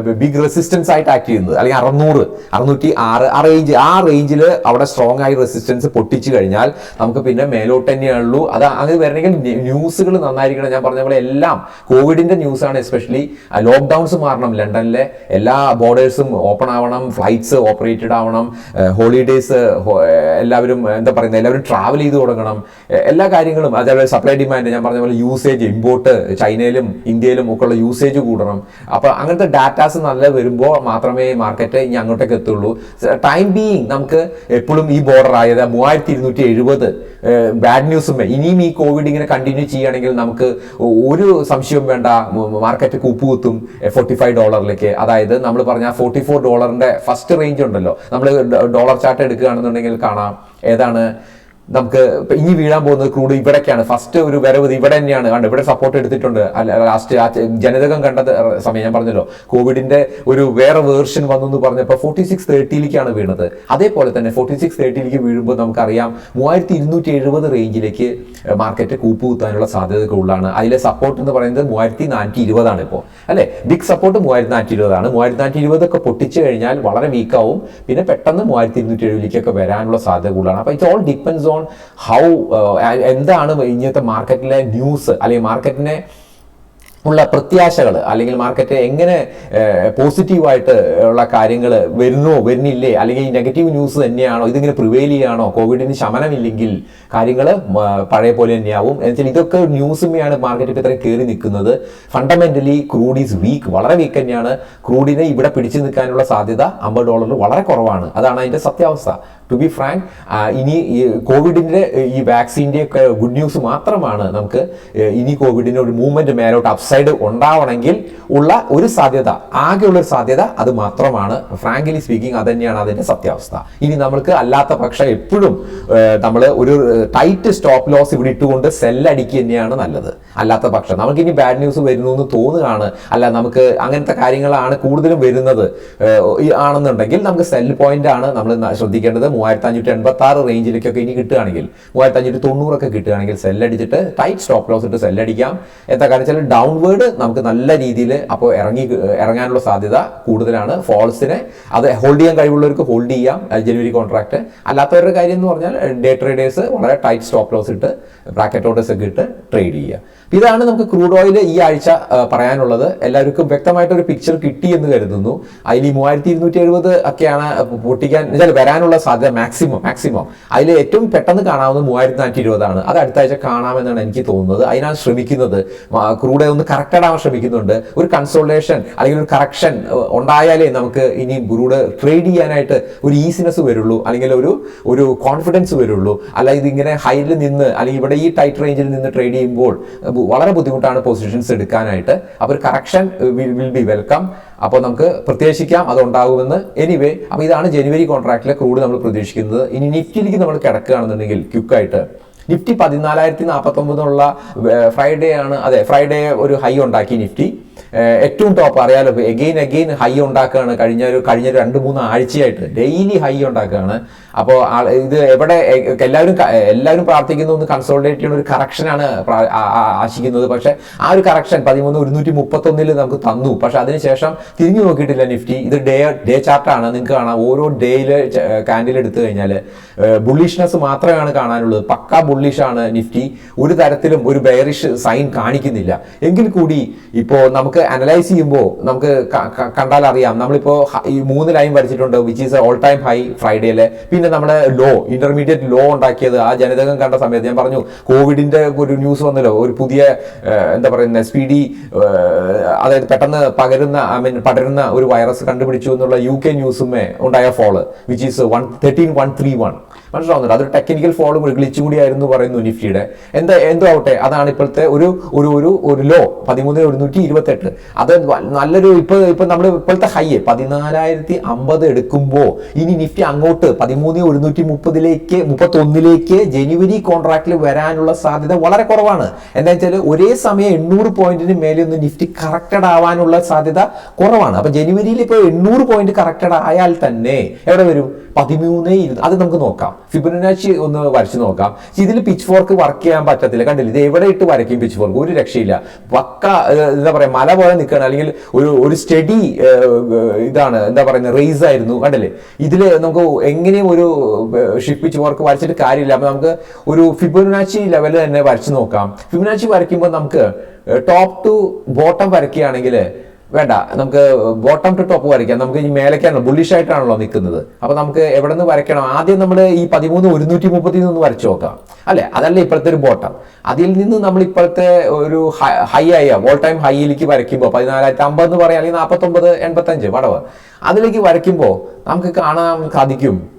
ഒരു ബിഗ് റെസിസ്റ്റൻസ് ആയിട്ട് ആക്ട് ചെയ്യുന്നത്. അല്ലെങ്കിൽ അറുന്നൂറ് അറുന്നൂറ്റി ആറ് ആ റേഞ്ച് ആ റേഞ്ചിൽ അവിടെ സ്ട്രോങ് ആയി റെസിസ്റ്റൻസ് പൊട്ടിച്ചു കഴിഞ്ഞാൽ നമുക്ക് പിന്നെ മേലോട്ട് തന്നെയുള്ളൂ അത് അങ്ങനെ വരണമെങ്കിൽ ന്യൂസുകൾ നന്നായിരിക്കണം. ഞാൻ പറഞ്ഞ പോലെ എല്ലാം കോവിഡിന്റെ ന്യൂസാണ് എസ്പെഷ്യലി ലോക്ക്ഡൗൺസ് മാറണം. ലണ്ടനിലെ എല്ലാ ബോർഡേഴ്സും ഓപ്പൺ ആവണം ഫ്ലൈറ്റ്സ് ഓപ്പറേറ്റഡ് ആവണം ഹോളിഡേയ്സ് എല്ലാവരും എന്താ പറയുന്നത് എല്ലാവരും ട്രാവൽ ചെയ്ത് തുടങ്ങണം. എല്ലാ കാര്യങ്ങളും അതേപോലെ സപ്ലൈ ഡിമാൻഡ് ഞാൻ പറഞ്ഞ പോലെ യൂസേജ് ഇമ്പോർട്ട് ചൈനയിലും ഇന്ത്യയിലും ഒക്കെ ഉള്ള യൂസേജ് കൂടണം. അപ്പോൾ അങ്ങനത്തെ ഡാറ്റാസ് നല്ല വരുമ്പോൾ മാത്രമേ മാർക്കറ്റ് ഇനി അങ്ങോട്ടേക്ക് എത്തുള്ളൂ. ടൈം ബീയിങ് നമുക്ക് എപ്പോഴും ഈ ബോർഡർ ആയത് മൂവായിരത്തി ഇരുന്നൂറ്റി എഴുപത് ബാഡ് ന്യൂസും ഇനിയും ഈ കോവിഡ് ഇങ്ങനെ കണ്ടിന്യൂ ചെയ്യുകയാണെങ്കിൽ നമുക്ക് ഒരു സംശയവും വേണ്ട. മാർക്കറ്റ് കുപ്പുകുത്തും ഫോർട്ടി ഫൈവ് ഡോളറിലേക്ക് അതായത് നമ്മൾ പറഞ്ഞ ഫോർട്ടി ഫോർ ഡോളറിന്റെ ഫസ്റ്റ് റേഞ്ച് ഉണ്ടല്ലോ നമ്മൾ ഡോളർ ചാർട്ട് എടുക്കുകയാണെന്നുണ്ടെങ്കിൽ കാണാം. ഏതാണ്? നമുക്ക് ഇനി വീഴാൻ പോകുന്നത് ക്രൂഡ് ഇവിടേക്കാണ്. ഫസ്റ്റ് ഒരു വരവ് ഇവിടെ തന്നെയാണ്. കണ്ട് ഇവിടെ സപ്പോർട്ട് എടുത്തിട്ടുണ്ട്. അല്ല ലാസ്റ്റ് ആ ജനിതകം കണ്ട സമയം ഞാൻ പറഞ്ഞല്ലോ. കോവിഡിന്റെ ഒരു വേറെ വേർഷൻ വന്നു എന്ന് പറഞ്ഞപ്പോൾ ഫോർട്ടി സിക്സ് തേർട്ടിയിലേക്കാണ് വീണത്. അതേപോലെ തന്നെ ഫോർട്ടി സിക്സ് തേർട്ടിയിലേക്ക് വീഴുമ്പോൾ നമുക്കറിയാം മൂവായിരത്തി ഇരുന്നൂറ്റി എഴുപത് റേഞ്ചിലേക്ക് മാർക്കറ്റ് കൂപ്പ് കുത്താനുള്ള സാധ്യതകൾ ഉള്ളതാണ്. അതിലെ സപ്പോർട്ട് എന്ന് പറയുന്നത് മൂവായിരത്തി നാനൂറ്റി ഇരുപതാണ് ഇപ്പോൾ അല്ലെ? ബിഗ് സപ്പോർട്ട് മൂവായിരത്തി നാനൂറ്റി ഇരുപതാണ് മൂവായിരത്തി നാനൂറ്റി ഇരുപതൊക്കെ പൊട്ടിച്ചു കഴിഞ്ഞാൽ വളരെ വീക്കാവും പിന്നെ പെട്ടെന്ന് മൂവായിരത്തി ഇരുന്നൂറ്റി എഴുപതിലേക്കൊക്കെ വരാനുള്ള സാധ്യത കൂടുതലാണ്. അപ്പോൾ it all depends on how എന്താണ് ഇങ്ങനത്തെ മാർക്കറ്റിലെ ന്യൂസ് അല്ലെങ്കിൽ മാർക്കറ്റിനെ ഉള്ള പ്രത്യാശകൾ അല്ലെങ്കിൽ മാർക്കറ്റ് എങ്ങനെ പോസിറ്റീവായിട്ട് ഉള്ള കാര്യങ്ങൾ വരുന്നോ വരുന്നില്ലേ? അല്ലെങ്കിൽ നെഗറ്റീവ് ന്യൂസ് തന്നെയാണോ? ഇതിങ്ങനെ പ്രിവെയിൽ ചെയ്യുകയാണോ? കോവിഡിന് ശമനമില്ലെങ്കിൽ കാര്യങ്ങൾ പഴയ പോലെ തന്നെയാവും. എന്നുവെച്ചാൽ ഇതൊക്കെ ന്യൂസുമെയാണ് മാർക്കറ്റ് ഇപ്പോൾ ഇത്രയും കയറി നിൽക്കുന്നത്. ഫണ്ടമെന്റലി ക്രൂഡ് ഈസ് വീക്ക് വളരെ വീക്ക് തന്നെയാണ്. ക്രൂഡിനെ ഇവിടെ പിടിച്ചു നിൽക്കാനുള്ള സാധ്യത അമ്പത് ഡോളറിൽ വളരെ കുറവാണ്. അതാണ് അതിന്റെ സത്യാവസ്ഥ. ടു ബി ഫ്രാങ്ക് ഇനി കോവിഡിന്റെ ഈ വാക്സിന്റെ ഒക്കെ ഗുഡ് ന്യൂസ് മാത്രമാണ് നമുക്ക് ഇനി കോവിഡിന്റെ ഒരു മൂവ്മെന്റ് മേലോട്ട് അപ്സൈഡ് ഉണ്ടാവണമെങ്കിൽ ഉള്ള ഒരു സാധ്യത ആകെയുള്ള ഒരു സാധ്യത അത് മാത്രമാണ്. ഫ്രാങ്ക്ലി സ്പീക്കിംഗ് അത് തന്നെയാണ് അതിന്റെ സത്യാവസ്ഥ. ഇനി നമ്മൾക്ക് അല്ലാത്ത പക്ഷം എപ്പോഴും നമ്മൾ ഒരു ടൈറ്റ് സ്റ്റോപ്പ് ലോസ് ഇവിടെ ഇട്ടുകൊണ്ട് സെല്ലടിക്കുക തന്നെയാണ് നല്ലത്. അല്ലാത്ത പക്ഷം നമുക്ക് ഇനി ബാഡ് ന്യൂസ് വരുന്നു എന്ന് തോന്നുകയാണ്. അല്ല നമുക്ക് അങ്ങനത്തെ കാര്യങ്ങളാണ് കൂടുതലും വരുന്നത് ആണെന്നുണ്ടെങ്കിൽ നമുക്ക് സെൽ പോയിന്റ് ആണ് നമ്മൾ ശ്രദ്ധിക്കേണ്ടത്. മൂവായിരത്തി അഞ്ഞൂറ്റി എൺപത്തി ആറ് റേഞ്ചിലേക്കൊക്കെ ഇനി കിട്ടുകയാണെങ്കിൽ മൂവായിരത്തി അഞ്ഞൂറ്റി തൊണ്ണൂറൊക്കെ കിട്ടുകയാണെങ്കിൽ സെല്ലടിച്ചിട്ട് ടൈറ്റ് സ്റ്റോപ്പ് ലോസ് ഇട്ട് സെല്ലടിക്കാം എന്താ കാരണം വെച്ചാൽ ഡൗൺവേർഡ് നമുക്ക് നല്ല രീതിയിൽ അപ്പോൾ ഇറങ്ങി ഇറങ്ങാനുള്ള സാധ്യത കൂടുതലാണ്. ഫോൾസിനെ അത് ഹോൾഡ് ചെയ്യാൻ കഴിവുള്ളവർക്ക് ഹോൾഡ് ചെയ്യാം. ജനുവരി കോൺട്രാക്ട് അല്ലാത്തവരുടെ കാര്യം എന്ന് പറഞ്ഞാൽ ഡേ ട്രേഡേഴ്സ് വളരെ ടൈറ്റ് സ്റ്റോപ്പ് ലോസ് ഇട്ട് ബ്രാക്കറ്റ് ഓർഡേഴ്സ് ഒക്കെ ഇട്ട് ട്രേഡ് ചെയ്യുക. ഇതാണ് നമുക്ക് ക്രൂഡ് ഓയിൽ ഈ ആഴ്ച പറയാനുള്ളത്. എല്ലാവർക്കും വ്യക്തമായിട്ടൊരു പിക്ചർ കിട്ടി എന്ന് കരുതുന്നു. അതിൽ ഈ മൂവായിരത്തി ഇരുന്നൂറ്റി എഴുപത് ഒക്കെയാണ് പൊട്ടിക്കാൻ എന്നുവെച്ചാൽ വരാനുള്ള സാധ്യത മാക്സിമം മാക്സിമം അതിൽ ഏറ്റവും പെട്ടെന്ന് കാണാവുന്നത് മൂവായിരത്തി നാനൂറ്റി ഇരുപതാണ് അത് അടുത്ത ആഴ്ച കാണാമെന്നാണ് എനിക്ക് തോന്നുന്നത്. അതിനാണ് ശ്രമിക്കുന്നത്. ക്രൂഡ് ഒന്ന് കറക്റ്റഡ് ആവാൻ ശ്രമിക്കുന്നുണ്ട്. ഒരു കൺസോൾട്ടേഷൻ അല്ലെങ്കിൽ ഒരു കറക്ഷൻ ഉണ്ടായാലേ നമുക്ക് ഇനി ക്രൂഡ് ട്രേഡ് ചെയ്യാനായിട്ട് ഒരു ഈസിനെസ് വരുള്ളൂ. അല്ലെങ്കിൽ ഒരു ഒരു കോൺഫിഡൻസ് വരുള്ളൂ. അല്ല ഇതിങ്ങനെ ഹൈയിൽ നിന്ന് അല്ലെങ്കിൽ ഇവിടെ ഈ ടൈറ്റ് റേഞ്ചിൽ നിന്ന് ട്രേഡ് ചെയ്യുമ്പോൾ വളരെ ബുദ്ധിമുട്ടാണ് പൊസിഷൻസ് എടുക്കാനായിട്ട്. അപ്പോൾ ഒരു correction will will be welcome അപ്പോൾ നമുക്ക് പ്രത്യേകിക്കാം അതുണ്ടാകുമെന്ന്. എനിവേ അപ്പോൾ ഇതാണ് ജനുവരി കോൺട്രാക്റ്റിലെ ക്രൂഡ് നമ്മൾ പ്രതീക്ഷിക്കുന്നത്. ഇനി നിഫ്റ്റിയിലേക്ക് നമ്മൾ കിടക്കുകയാണെന്നുണ്ടെങ്കിൽ ക്യുക്കായിട്ട് നിഫ്റ്റി പതിനാലായിരത്തി നാൽപ്പത്തൊമ്പതിനുള്ള ഫ്രൈഡേ ആണ് അതെ ഫ്രൈഡേ ഒരു ഹൈ ഉണ്ടാക്കി നിഫ്റ്റി. ഏറ്റവും ടോപ്പ് അറിയാലോ എഗെയിൻ എഗെയിൻ ഹൈ ഉണ്ടാക്കുകയാണ്. കഴിഞ്ഞ ഒരു കഴിഞ്ഞ രണ്ട് മൂന്ന് ആഴ്ചയായിട്ട് ഡെയിലി ഹൈ ഉണ്ടാക്കുകയാണ്. അപ്പോൾ ഇത് എവിടെ എല്ലാവരും എല്ലാവരും പ്രാർത്ഥിക്കുന്ന ഒന്ന് കൺസോൾട്ടേറ്റ് ചെയ്യുന്ന ഒരു കറക്ഷനാണ് ആശിക്കുന്നത്. പക്ഷേ ആ ഒരു കറക്ഷൻ പതിമൂന്ന് ഒരുന്നൂറ്റി മുപ്പത്തൊന്നിൽ നമുക്ക് തന്നു. പക്ഷെ അതിനുശേഷം തിരിഞ്ഞു നോക്കിയിട്ടില്ല നിഫ്റ്റി. ഇത് ഡേ ഡേ ചാർട്ടാണ് നിങ്ങൾക്ക് കാണാം. ഓരോ ഡേയിൽ കാൻഡിൽ എടുത്തു കഴിഞ്ഞാൽ ബുള്ളിഷ്നെസ് മാത്രമാണ് കാണാനുള്ളത്. പക്ക ബുള്ളിഷാണ് നിഫ്റ്റി. ഒരു തരത്തിലും ഒരു ബെയറിഷ് സൈൻ കാണിക്കുന്നില്ല. എങ്കിൽ കൂടി ഇപ്പോൾ നമുക്ക് അനലൈസ് ചെയ്യുമ്പോൾ നമുക്ക് കണ്ടാൽ അറിയാം നമ്മളിപ്പോൾ ഈ മൂന്ന് ലൈൻ വരച്ചിട്ടുണ്ട് which is all time high ഫ്രൈഡേയിലെ പിന്നെ നമ്മുടെ ലോ ഇന്റർമീഡിയറ്റ് ലോ ഉണ്ടാക്കിയത് ആ ജനിതകം കണ്ട സമയത്ത് ഞാൻ പറഞ്ഞു കോവിഡിന്റെ ഒരു ന്യൂസ് വന്നല്ലോ. ഒരു പുതിയ എന്താ പറയുന്ന സ്പീഡി അതായത് പെട്ടെന്ന് പകരുന്ന ഐ മീൻ പടരുന്ന ഒരു വൈറസ് കണ്ടുപിടിച്ചു എന്നുള്ള യു കെ ന്യൂസുമേ ഉണ്ടായ fall which is one thirteen one three one മനസ്സിലാവുന്നുണ്ട്? അതൊരു ടെക്നിക്കൽ ഫോളും ഒരു കൂടിയായിരുന്നു പറയുന്നു നിഫ്റ്റിയുടെ എന്താ എന്തോ ആവട്ടെ അതാണ് ഇപ്പോഴത്തെ ഒരു ഒരു ഒരു ഒരു ലോ പതിമൂന്ന് ഒരുന്നൂറ്റി ഇരുപത്തെട്ട്. അത് വ- നല്ലൊരു ഇപ്പൊ ഇപ്പൊ നമ്മൾ ഇപ്പോഴത്തെ ഹൈ പതിനാലായിരത്തി അമ്പത് എടുക്കുമ്പോൾ ഇനി നിഫ്റ്റി അങ്ങോട്ട് പതിമൂന്ന് ഒരുന്നൂറ്റി മുപ്പതിലേക്ക് മുപ്പത്തൊന്നിലേക്ക് ജനുവരി കോൺട്രാക്റ്റിൽ വരാനുള്ള സാധ്യത വളരെ കുറവാണ്. എന്താ വെച്ചാൽ ഒരേ സമയം എണ്ണൂറ് പോയിന്റിന് മേലെ ഒന്ന് നിഫ്റ്റി കറക്റ്റഡ് ആവാനുള്ള സാധ്യത കുറവാണ്. അപ്പോൾ ജനുവരിയിൽ ഇപ്പോൾ എണ്ണൂറ് പോയിന്റ് കറക്റ്റഡ് ആയാൽ തന്നെ എവിടെ വരും? പതിമൂന്ന് അത് നമുക്ക് നോക്കാം. ഫിബനാച്ചി ഒന്ന് വരച്ച് നോക്കാം. ഇതിൽ പിച്ച് ഫോർക്ക് വർക്ക് ചെയ്യാൻ പറ്റത്തില്ല. കണ്ടില്ല? ഇത് എവിടെ ഇട്ട് വരയ്ക്കും പിച്ച് ഫോർക്ക് ഒരു രക്ഷയില്ല. പക്ക എന്താ പറയാ മല പോലെ നിൽക്കുകയാണ്. അല്ലെങ്കിൽ ഒരു ഒരു സ്റ്റഡി ഇതാണ് എന്താ പറയുന്നത് റേസ് ആയിരുന്നു. കണ്ടല്ലേ? ഇതിൽ നമുക്ക് എങ്ങനെയും ഒരു ഷിപ്പിച്ച് വർക്ക് വരച്ചിട്ട് കാര്യമില്ല. അപ്പൊ നമുക്ക് ഒരു ഫിബൊനാച്ചി ലെവലിൽ തന്നെ വരച്ച് നോക്കാം. ഫിബൊനാച്ചി വരയ്ക്കുമ്പോൾ നമുക്ക് ടോപ്പ് ടു ബോട്ടം വരയ്ക്കുകയാണെങ്കിൽ വേണ്ട നമുക്ക് ബോട്ടം ടു ടോപ്പ് വരയ്ക്കാം. നമുക്ക് ഈ മേലേക്കാണല്ലോ ബുള്ളിഷ് ആയിട്ടാണല്ലോ നിൽക്കുന്നത്. അപ്പോൾ നമുക്ക് എവിടെ നിന്ന് വരയ്ക്കണം? ആദ്യം നമ്മൾ ഈ പതിമൂന്ന് ഒരുന്നൂറ്റി മുപ്പത്തി നിന്ന് വരച്ചു നോക്കാം. അല്ലേ? അതല്ല ഇപ്പോഴത്തെ ഒരു ബോട്ടം അതിൽ നിന്ന് നമ്മൾ ഇപ്പോഴത്തെ ഒരു ഹൈ ആയ ഓൾ ടൈം ഹൈയിലേക്ക് വരയ്ക്കുമ്പോൾ പതിനാലായിരത്തി അമ്പത് എന്ന് പറയാം അല്ലെങ്കിൽ നാൽപ്പത്തൊമ്പത് എൺപത്തഞ്ച് വടവ് അതിലേക്ക് വരയ്ക്കുമ്പോൾ നമുക്ക് കാണാൻ സാധിക്കും.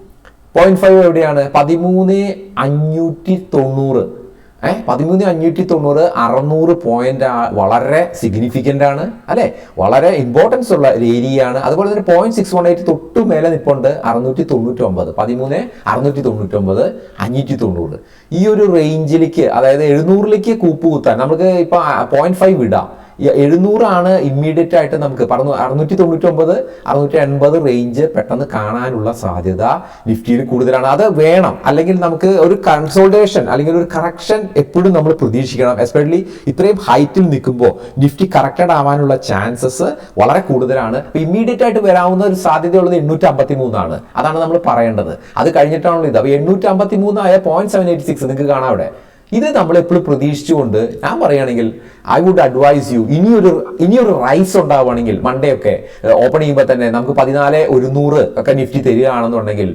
പോയിന്റ് ഫൈവ് എവിടെയാണ്? പതിമൂന്ന് അഞ്ഞൂറ്റി തൊണ്ണൂറ്. ഏഹ് പതിമൂന്ന് അഞ്ഞൂറ്റി തൊണ്ണൂറ് അറുന്നൂറ് പോയിന്റ് വളരെ സിഗ്നിഫിക്കന്റ് ആണ് അല്ലെ? വളരെ ഇമ്പോർട്ടൻസ് ഉള്ള ഒരു ഏരിയ ആണ്. അതുപോലെ തന്നെ പോയിന്റ് സിക്സ് വൺ എയ്റ്റ് തൊട്ട് മേലെ നിൽപ്പുണ്ട് അറുന്നൂറ്റി തൊണ്ണൂറ്റി ഒമ്പത് പതിമൂന്ന് അറുന്നൂറ്റി തൊണ്ണൂറ്റി ഒമ്പത് അഞ്ഞൂറ്റി തൊണ്ണൂറ്. ഈ ഒരു റേഞ്ചിലേക്ക് അതായത് എഴുന്നൂറിലേക്ക് കൂപ്പ് കുത്താൻ നമുക്ക് ഇപ്പൊ പോയിന്റ് ഫൈവ് ഇടാം. എഴുന്നൂറാണ് ഇമ്മീഡിയറ്റ് ആയിട്ട് നമുക്ക്. പറഞ്ഞു അറുന്നൂറ്റി തൊണ്ണൂറ്റി ഒമ്പത് അറുന്നൂറ്റി എൺപത് റേഞ്ച് പെട്ടെന്ന് കാണാനുള്ള സാധ്യത നിഫ്റ്റിയിൽ കൂടുതലാണ്. അത് വേണം. അല്ലെങ്കിൽ നമുക്ക് ഒരു കൺസോൾട്ടേഷൻ അല്ലെങ്കിൽ ഒരു കറക്ഷൻ എപ്പോഴും നമ്മൾ പ്രതീക്ഷിക്കണം. എസ്പെഷ്യലി ഇത്രയും ഹൈറ്റിൽ നിൽക്കുമ്പോൾ നിഫ്റ്റി കറക്റ്റഡ് ആവാനുള്ള ചാൻസസ് വളരെ കൂടുതലാണ്. ഇമ്മീഡിയറ്റ് ആയിട്ട് വരാവുന്ന ഒരു സാധ്യതയുള്ളത് എണ്ണൂറ്റി അമ്പത്തി മൂന്നാണ് അതാണ് നമ്മൾ പറയേണ്ടത്. അത് കഴിഞ്ഞിട്ടാണല്ലോ ഇത്. അപ്പോൾ എണ്ണൂറ്റി അമ്പത്തി മൂന്നായ പോയിന്റ് സെവൻ എയ്റ്റ് സിക്സ് നിങ്ങൾക്ക് കാണാം അവിടെ. ഇത് നമ്മൾ എപ്പോഴും പ്രതീക്ഷിച്ചുകൊണ്ട് ഞാൻ പറയുകയാണെങ്കിൽ ഐ വുഡ് അഡ്വൈസ് യു ഇനിയൊരു ഇനിയൊരു റൈസ് ഉണ്ടാവുകയാണെങ്കിൽ മൺഡേ ഒക്കെ ഓപ്പൺ ചെയ്യുമ്പോൾ തന്നെ നമുക്ക് പതിനാല് ഒരുന്നൂറ് ഒക്കെ നിഫ്റ്റി തരികയാണെന്നുണ്ടെങ്കിൽ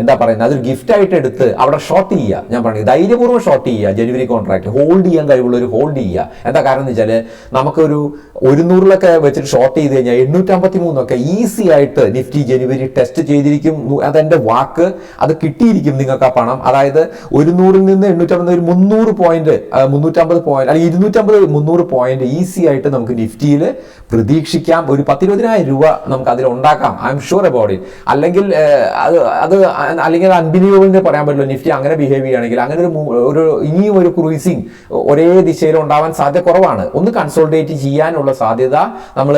എന്താ പറയുന്നത്? അതൊരു ഗിഫ്റ്റ് ആയിട്ട് എടുത്ത് അവിടെ ഷോർട്ട് ചെയ്യുക. ഞാൻ പറഞ്ഞു ധൈര്യപൂർവം ഷോർട്ട് ചെയ്യുക ജനുവരി കോൺട്രാക്ട് ഹോൾഡ് ചെയ്യാൻ കഴിവുള്ള ഒരു ഹോൾഡ് ചെയ്യുക. എന്താ കാരണം എന്ന് വെച്ചാൽ നമുക്കൊരു ഒരുന്നൂറിലൊക്കെ വെച്ചിട്ട് ഷോർട്ട് ചെയ്ത് കഴിഞ്ഞാൽ എണ്ണൂറ്റമ്പത്തി മൂന്നൊക്കെ ഈസി ആയിട്ട് നിഫ്റ്റി ജനുവരി ടെസ്റ്റ് ചെയ്തിരിക്കും. അതെന്റെ വാക്ക് അത് കിട്ടിയിരിക്കും നിങ്ങൾക്ക് ആ പണം. അതായത് ഒരുന്നൂറിൽ നിന്ന് എണ്ണൂറ്റമ്പത് ഒരു മുന്നൂറ് പോയിന്റ് മുന്നൂറ്റമ്പത് പോയിന്റ് അല്ലെങ്കിൽ ഇരുന്നൂറ്റമ്പത് മുന്നൂറ് പോയിന്റ് ഈസി ആയിട്ട് നമുക്ക് നിഫ്റ്റിയിൽ പ്രതീക്ഷിക്കാം. ഒരു പത്തിരുപതിനായിരം രൂപ നമുക്ക് അതിൽ ഉണ്ടാക്കാം. I M sure about it അല്ലെങ്കിൽ അത് അത് അല്ലെങ്കിൽ അൺബിലീവബിൾ പറയാൻ പറ്റില്ല. നിഫ്റ്റി അങ്ങനെ ബിഹേവ് ചെയ്യുകയാണെങ്കിൽ അങ്ങനെ ഒരു ഒരു ഇനിയും ഒരു ക്രൂയിസിങ് ഒരേ ദിശയിൽ ഉണ്ടാവാൻ സാധ്യത കുറവാണ്. ഒന്ന് കൺസോൾട്ടേറ്റ് ചെയ്യാനുള്ള സാധ്യത നമ്മൾ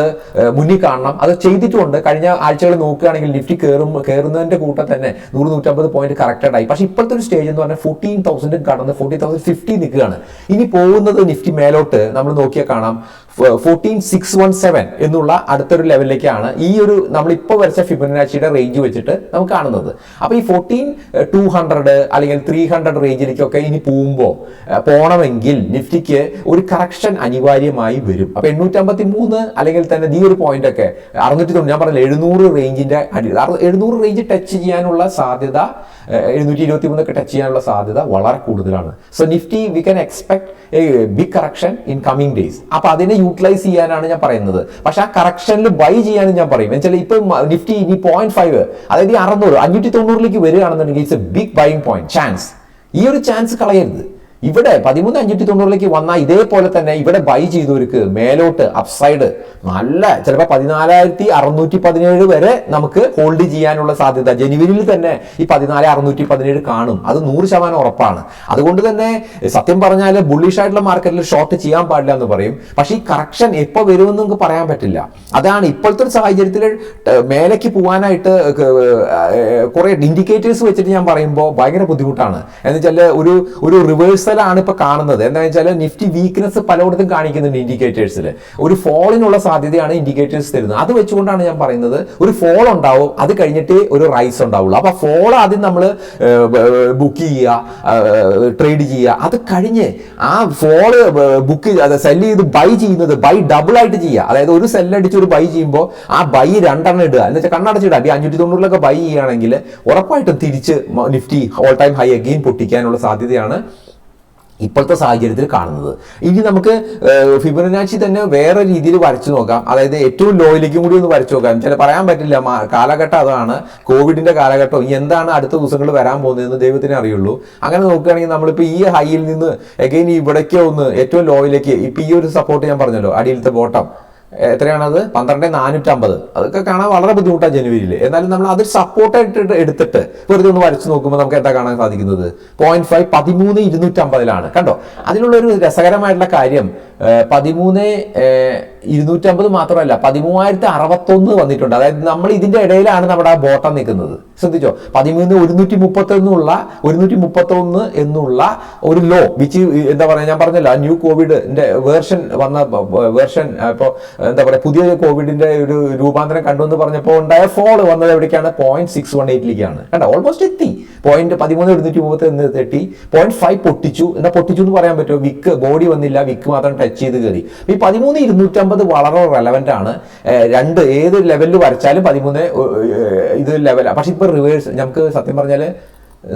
മുന്നിൽ കാണണം. അത് ചെയ്തിട്ടുണ്ട്. കഴിഞ്ഞ ആഴ്ചകൾ നോക്കുകയാണെങ്കിൽ നിഫ്റ്റി കയറും കയറുന്നതിന്റെ കൂട്ടം തന്നെ നൂറ് നൂറ്റമ്പത് പോയിന്റ് കറക്റ്റഡ് ആയി. പക്ഷേ ഇപ്പോഴത്തെ ഒരു സ്റ്റേജ് എന്ന് പറഞ്ഞാൽ ഫോർട്ടീൻ തൗസൻഡ് കടന്ന് ഫോർട്ടീൻ തൗസൻഡ് ഫിഫ്റ്റി നിൽക്കുകയാണ്. ഇനി പോകുന്നത് നിഫ്റ്റി മേലോട്ട് നമ്മൾ നോക്കിയാൽ കാണാം. ഫോർട്ടീൻ സിക്സ് വൺ സെവൻ എന്നുള്ള അടുത്തൊരു ലെവലിലേക്കാണ് ഈ ഒരു നമ്മൾ ഇപ്പോൾ വരച്ച ഫിബനാച്ചിയുടെ റേഞ്ച് വെച്ചിട്ട് നമുക്ക് കാണുന്നത്. അപ്പോൾ ഈ ഫോർട്ടീൻ ടു ഹൺഡ്രഡ് അല്ലെങ്കിൽ ത്രീ ഹൺഡ്രഡ് റേഞ്ചിലേക്കൊക്കെ ഇനി പോകുമ്പോൾ പോകണമെങ്കിൽ നിഫ്റ്റിക്ക് ഒരു കറക്ഷൻ അനിവാര്യമായി വരും. അപ്പോൾ എണ്ണൂറ്റമ്പത്തി മൂന്ന് അല്ലെങ്കിൽ തന്നെ ഈ ഒരു പോയിന്റ് ഒക്കെ അറുന്നൂറ്റി തൊണ്ണൂറ് ഞാൻ പറഞ്ഞില്ല എഴുന്നൂറ് റേഞ്ചിന്റെ അടി എഴുന്നൂറ് റേഞ്ച് ടച്ച് ചെയ്യാനുള്ള സാധ്യത എഴുന്നൂറ്റി ഇരുപത്തി മൂന്നൊക്കെ ടച്ച് ചെയ്യാനുള്ള സാധ്യത വളരെ കൂടുതലാണ്. So Nifty we can expect a big correction in coming days അപ്പൊ അതിനെ യൂട്ടിലൈസ് ചെയ്യാനാണ് ഞാൻ പറയുന്നത്. പക്ഷെ ആ കറക്ഷനിൽ ബൈ ചെയ്യാനും ഞാൻ പറയും. എന്നുവെച്ചാൽ ഇപ്പൊ നിഫ്റ്റി ഇനി പോയിന്റ് ഫൈവ് അതായത് ഈ അറുന്നൂറ് അഞ്ഞൂറ്റി തൊണ്ണൂറിലേക്ക് വരികയാണെന്നുണ്ടെങ്കിൽ it's a big buying point chance ഈ ഒരു ചാൻസ് കളയരുത്. ഇവിടെ പതിമൂന്ന് അഞ്ഞൂറ്റി തൊണ്ണൂറിലേക്ക് വന്നാൽ ഇതേപോലെ തന്നെ ഇവിടെ ബൈ ചെയ്തവർക്ക് മേലോട്ട് അപ്സൈഡ് നല്ല ചിലപ്പോൾ പതിനാലായിരത്തി അറുന്നൂറ്റി പതിനേഴ് വരെ നമുക്ക് ഹോൾഡ് ചെയ്യാനുള്ള സാധ്യത. ജനുവരിയിൽ തന്നെ ഈ പതിനാല് അറുന്നൂറ്റി പതിനേഴ് കാണും. അത് നൂറ് ശതമാനം ഉറപ്പാണ്. അതുകൊണ്ട് തന്നെ സത്യം പറഞ്ഞാൽ ബുള്ളിഷ് ആയിട്ടുള്ള മാർക്കറ്റിൽ ഷോർട്ട് ചെയ്യാൻ പാടില്ല എന്ന് പറയും. പക്ഷേ ഈ കറക്ഷൻ എപ്പോൾ വരുമെന്ന് നമുക്ക് പറയാൻ പറ്റില്ല. അതാണ് ഇപ്പോഴത്തെ ഒരു സാഹചര്യത്തിൽ മേലേക്ക് പോകാനായിട്ട് കുറേ ഇൻഡിക്കേറ്റേഴ്സ് വെച്ചിട്ട് ഞാൻ പറയുമ്പോൾ ഭയങ്കര ബുദ്ധിമുട്ടാണ്. എന്ന് വെച്ചാൽ ഒരു ഒരു റിവേഴ്സലാണ് ഇപ്പൊ കാണുന്നത്. എന്താ വെച്ചാൽ നിഫ്റ്റി വീക്ക്നെസ് പലയിടത്തും കാണിക്കുന്നുണ്ട് ഇൻഡിക്കേറ്റേഴ്സിൽ ഒരു ഫോളിനുള്ള സാധ്യതയാണ് ഇൻഡിക്കേറ്റേഴ്സ് തരുന്നത്. അത് വെച്ചുകൊണ്ടാണ് ഞാൻ പറയുന്നത് ഒരു ഫോൾ ഉണ്ടാവും അത് കഴിഞ്ഞിട്ട് ഒരു റൈസ് ഉണ്ടാവുള്ളൂ. അപ്പോൾ ഫോൾ ആദ്യം നമ്മൾ ബുക്ക് ചെയ്യുക ട്രേഡ് ചെയ്യുക. അത് കഴിഞ്ഞ് ആ ഫോൾ ബുക്ക് സെൽ ചെയ്ത് ബൈ ചെയ്യുന്നത് ബൈ ഡബിൾ ആയിട്ട് ചെയ്യുക. അതായത് ഒരു സെല്ലടിച്ച് ഒരു ബൈ ചെയ്യുമ്പോൾ ആ ബൈ രണ്ടെണ്ണം ഇടുക. എന്ന് വെച്ചാൽ കണ്ണടച്ചിടുക ഈ അഞ്ഞൂറ്റി തൊണ്ണൂറിലൊക്കെ ബൈ ചെയ്യുകയാണെങ്കിൽ ഉറപ്പായിട്ടും തിരിച്ച് Nifty all time high again പൊട്ടിക്കാനുള്ള സാധ്യതയാണ് ഇപ്പോഴത്തെ സാഹചര്യത്തിൽ കാണുന്നത്. ഇനി നമുക്ക് ഫിബനാച്ചി തന്നെ വേറെ രീതിയിൽ വരച്ചു നോക്കാം. അതായത് ഏറ്റവും ലോയിലേക്കും കൂടി ഒന്ന് വരച്ചു നോക്കാം. ചില പറയാൻ പറ്റില്ല കാലഘട്ടം അതാണ്. കോവിഡിന്റെ കാലഘട്ടം. ഇനി എന്താണ് അടുത്ത ദിവസങ്ങൾ വരാൻ പോകുന്നതെന്ന് ദൈവത്തിന് അറിയുള്ളൂ. അങ്ങനെ നോക്കുകയാണെങ്കിൽ നമ്മളിപ്പോൾ ഈ ഹൈയിൽ നിന്ന് എഗെയിൻ ഇവിടേക്ക് ഒന്ന് ഏറ്റവും ലോയിലേക്ക് ഇപ്പം ഈ ഒരു സപ്പോർട്ട് ഞാൻ പറഞ്ഞല്ലോ അടിയിലത്തെ ബോട്ടം എത്രയാണത്? പന്ത്രണ്ട് നാനൂറ്റമ്പത്. അതൊക്കെ കാണാൻ വളരെ ബുദ്ധിമുട്ടാണ് ജനുവരിയിൽ എന്നാലും നമ്മൾ അത് സപ്പോർട്ടായിട്ട് എടുത്തിട്ട് വെറുതെ ഒന്ന് വരച്ചു നോക്കുമ്പോൾ നമുക്ക് എന്താ കാണാൻ സാധിക്കുന്നത്? പോയിന്റ് ഫൈവ് പതിമൂന്ന് ഇരുന്നൂറ്റമ്പതിലാണ്. കണ്ടോ? അതിലുള്ള ഒരു രസകരമായിട്ടുള്ള കാര്യം പതിമൂന്ന് ഇരുന്നൂറ്റമ്പത് മാത്രമല്ല പതിമൂവായിരത്തി അറുപത്തൊന്ന് വന്നിട്ടുണ്ട്. അതായത് നമ്മൾ ഇതിന്റെ ഇടയിലാണ് നമ്മുടെ ആ ബോട്ടം നിൽക്കുന്നത്. ശ്രദ്ധിച്ചോ? പതിമൂന്ന് ഒരുന്നൂറ്റി മുപ്പത്തി ഒന്നുള്ള ഒരുന്നൂറ്റി മുപ്പത്തി ഒന്ന് എന്നുള്ള ഒരു ലോ വിച്ച് എന്താ പറയുക ഞാൻ പറഞ്ഞല്ലോ ന്യൂ കോവിഡിന്റെ വേർഷൻ വന്ന വേർഷൻ ഇപ്പോൾ എന്താ പറയുക പുതിയ കോവിഡിന്റെ ഒരു രൂപാന്തരം കണ്ടു എന്ന് പറഞ്ഞപ്പോൾ ഉണ്ടായ ഫോൾ വന്നത് എവിടേക്കാണ്? പോയിന്റ് സിക്സ് വൺ എയ്റ്റിലേക്കാണ് കണ്ടോ? ഓൾമോസ്റ്റ് എത്തി. പോയിന്റ് പതിമൂന്ന് എഴുന്നൂറ്റി മുപ്പത്തി എത്തി പോയിന്റ് ഫൈവ് പൊട്ടിച്ചു. എന്നാൽ പൊട്ടിച്ചു എന്ന് പറയാൻ പറ്റുമോ? വിക്ക് ബോഡി വന്നില്ല. വിക്ക് മാത്രം ടച്ച് ചെയ്ത് കയറി. ഈ പതിമൂന്ന് ഇരുന്നൂറ്റമ്പത് വളരെ റെലവെന്റ് ആണ്. രണ്ട് ഏത് ലെവലിൽ വരച്ചാലും പതിമൂന്ന് ഇത് ലെവലാണ് പക്ഷെ ഇപ്പൊ റിവേഴ്സ് നമുക്ക് സത്യം പറഞ്ഞാൽ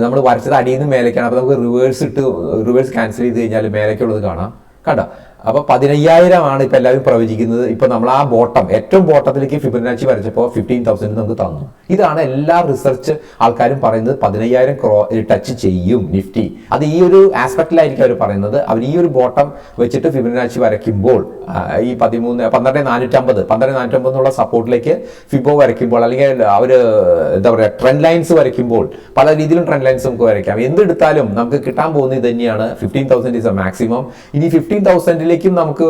നമ്മൾ വരച്ചത് അടിയിൽ നിന്ന് മേലേക്കാണ്. അപ്പൊ നമുക്ക് റിവേഴ്സ് ഇട്ട് റിവേഴ്സ് ക്യാൻസൽ ചെയ്ത് കഴിഞ്ഞാൽ മേലേക്കുള്ളത് കാണാം. കണ്ടോ? അപ്പൊ പതിനയ്യായിരം ആണ് ഇപ്പൊ എല്ലാവരും പ്രവചിക്കുന്നത്. ഇപ്പൊ നമ്മൾ ആ ബോട്ടം ഏറ്റവും ബോട്ടത്തിലേക്ക് ഫിബനാച്ചി വരച്ചപ്പോൾ ഫിഫ്റ്റീൻ തൗസൻഡ് നമുക്ക് തന്നു. ഇതാണ് എല്ലാ റിസർച്ച് ആൾക്കാരും പറയുന്നത് പതിനയ്യായിരം ക്രോ ടച്ച് ചെയ്യും നിഫ്റ്റി. അത് ഈ ഒരു ആസ്പെക്റ്റിലായിരിക്കും അവർ പറയുന്നത്. അവർ ഈ ഒരു ബോട്ടം വെച്ചിട്ട് ഫിബനാച്ചി വരയ്ക്കുമ്പോൾ ഈ പതിമൂന്ന് പന്ത്രണ്ട് നാനൂറ്റമ്പത് പന്ത്രണ്ട് നാനൂറ്റമ്പത് എന്നുള്ള സപ്പോർട്ടിലേക്ക് ഫിബോ വരയ്ക്കുമ്പോൾ അല്ലെങ്കിൽ അവർ എന്താ പറയുക ട്രെൻഡ് ലൈൻസ് വരയ്ക്കുമ്പോൾ പല രീതിയിലും ട്രെൻഡ് ലൈൻസ് നമുക്ക് വരയ്ക്കാം. എന്തെടുത്താലും നമുക്ക് കിട്ടാൻ പോകുന്നത് തന്നെയാണ് fifteen thousand is a maximum ഇനി ഫിഫ്റ്റീൻ തൗസൻഡിലേക്കും നമുക്ക്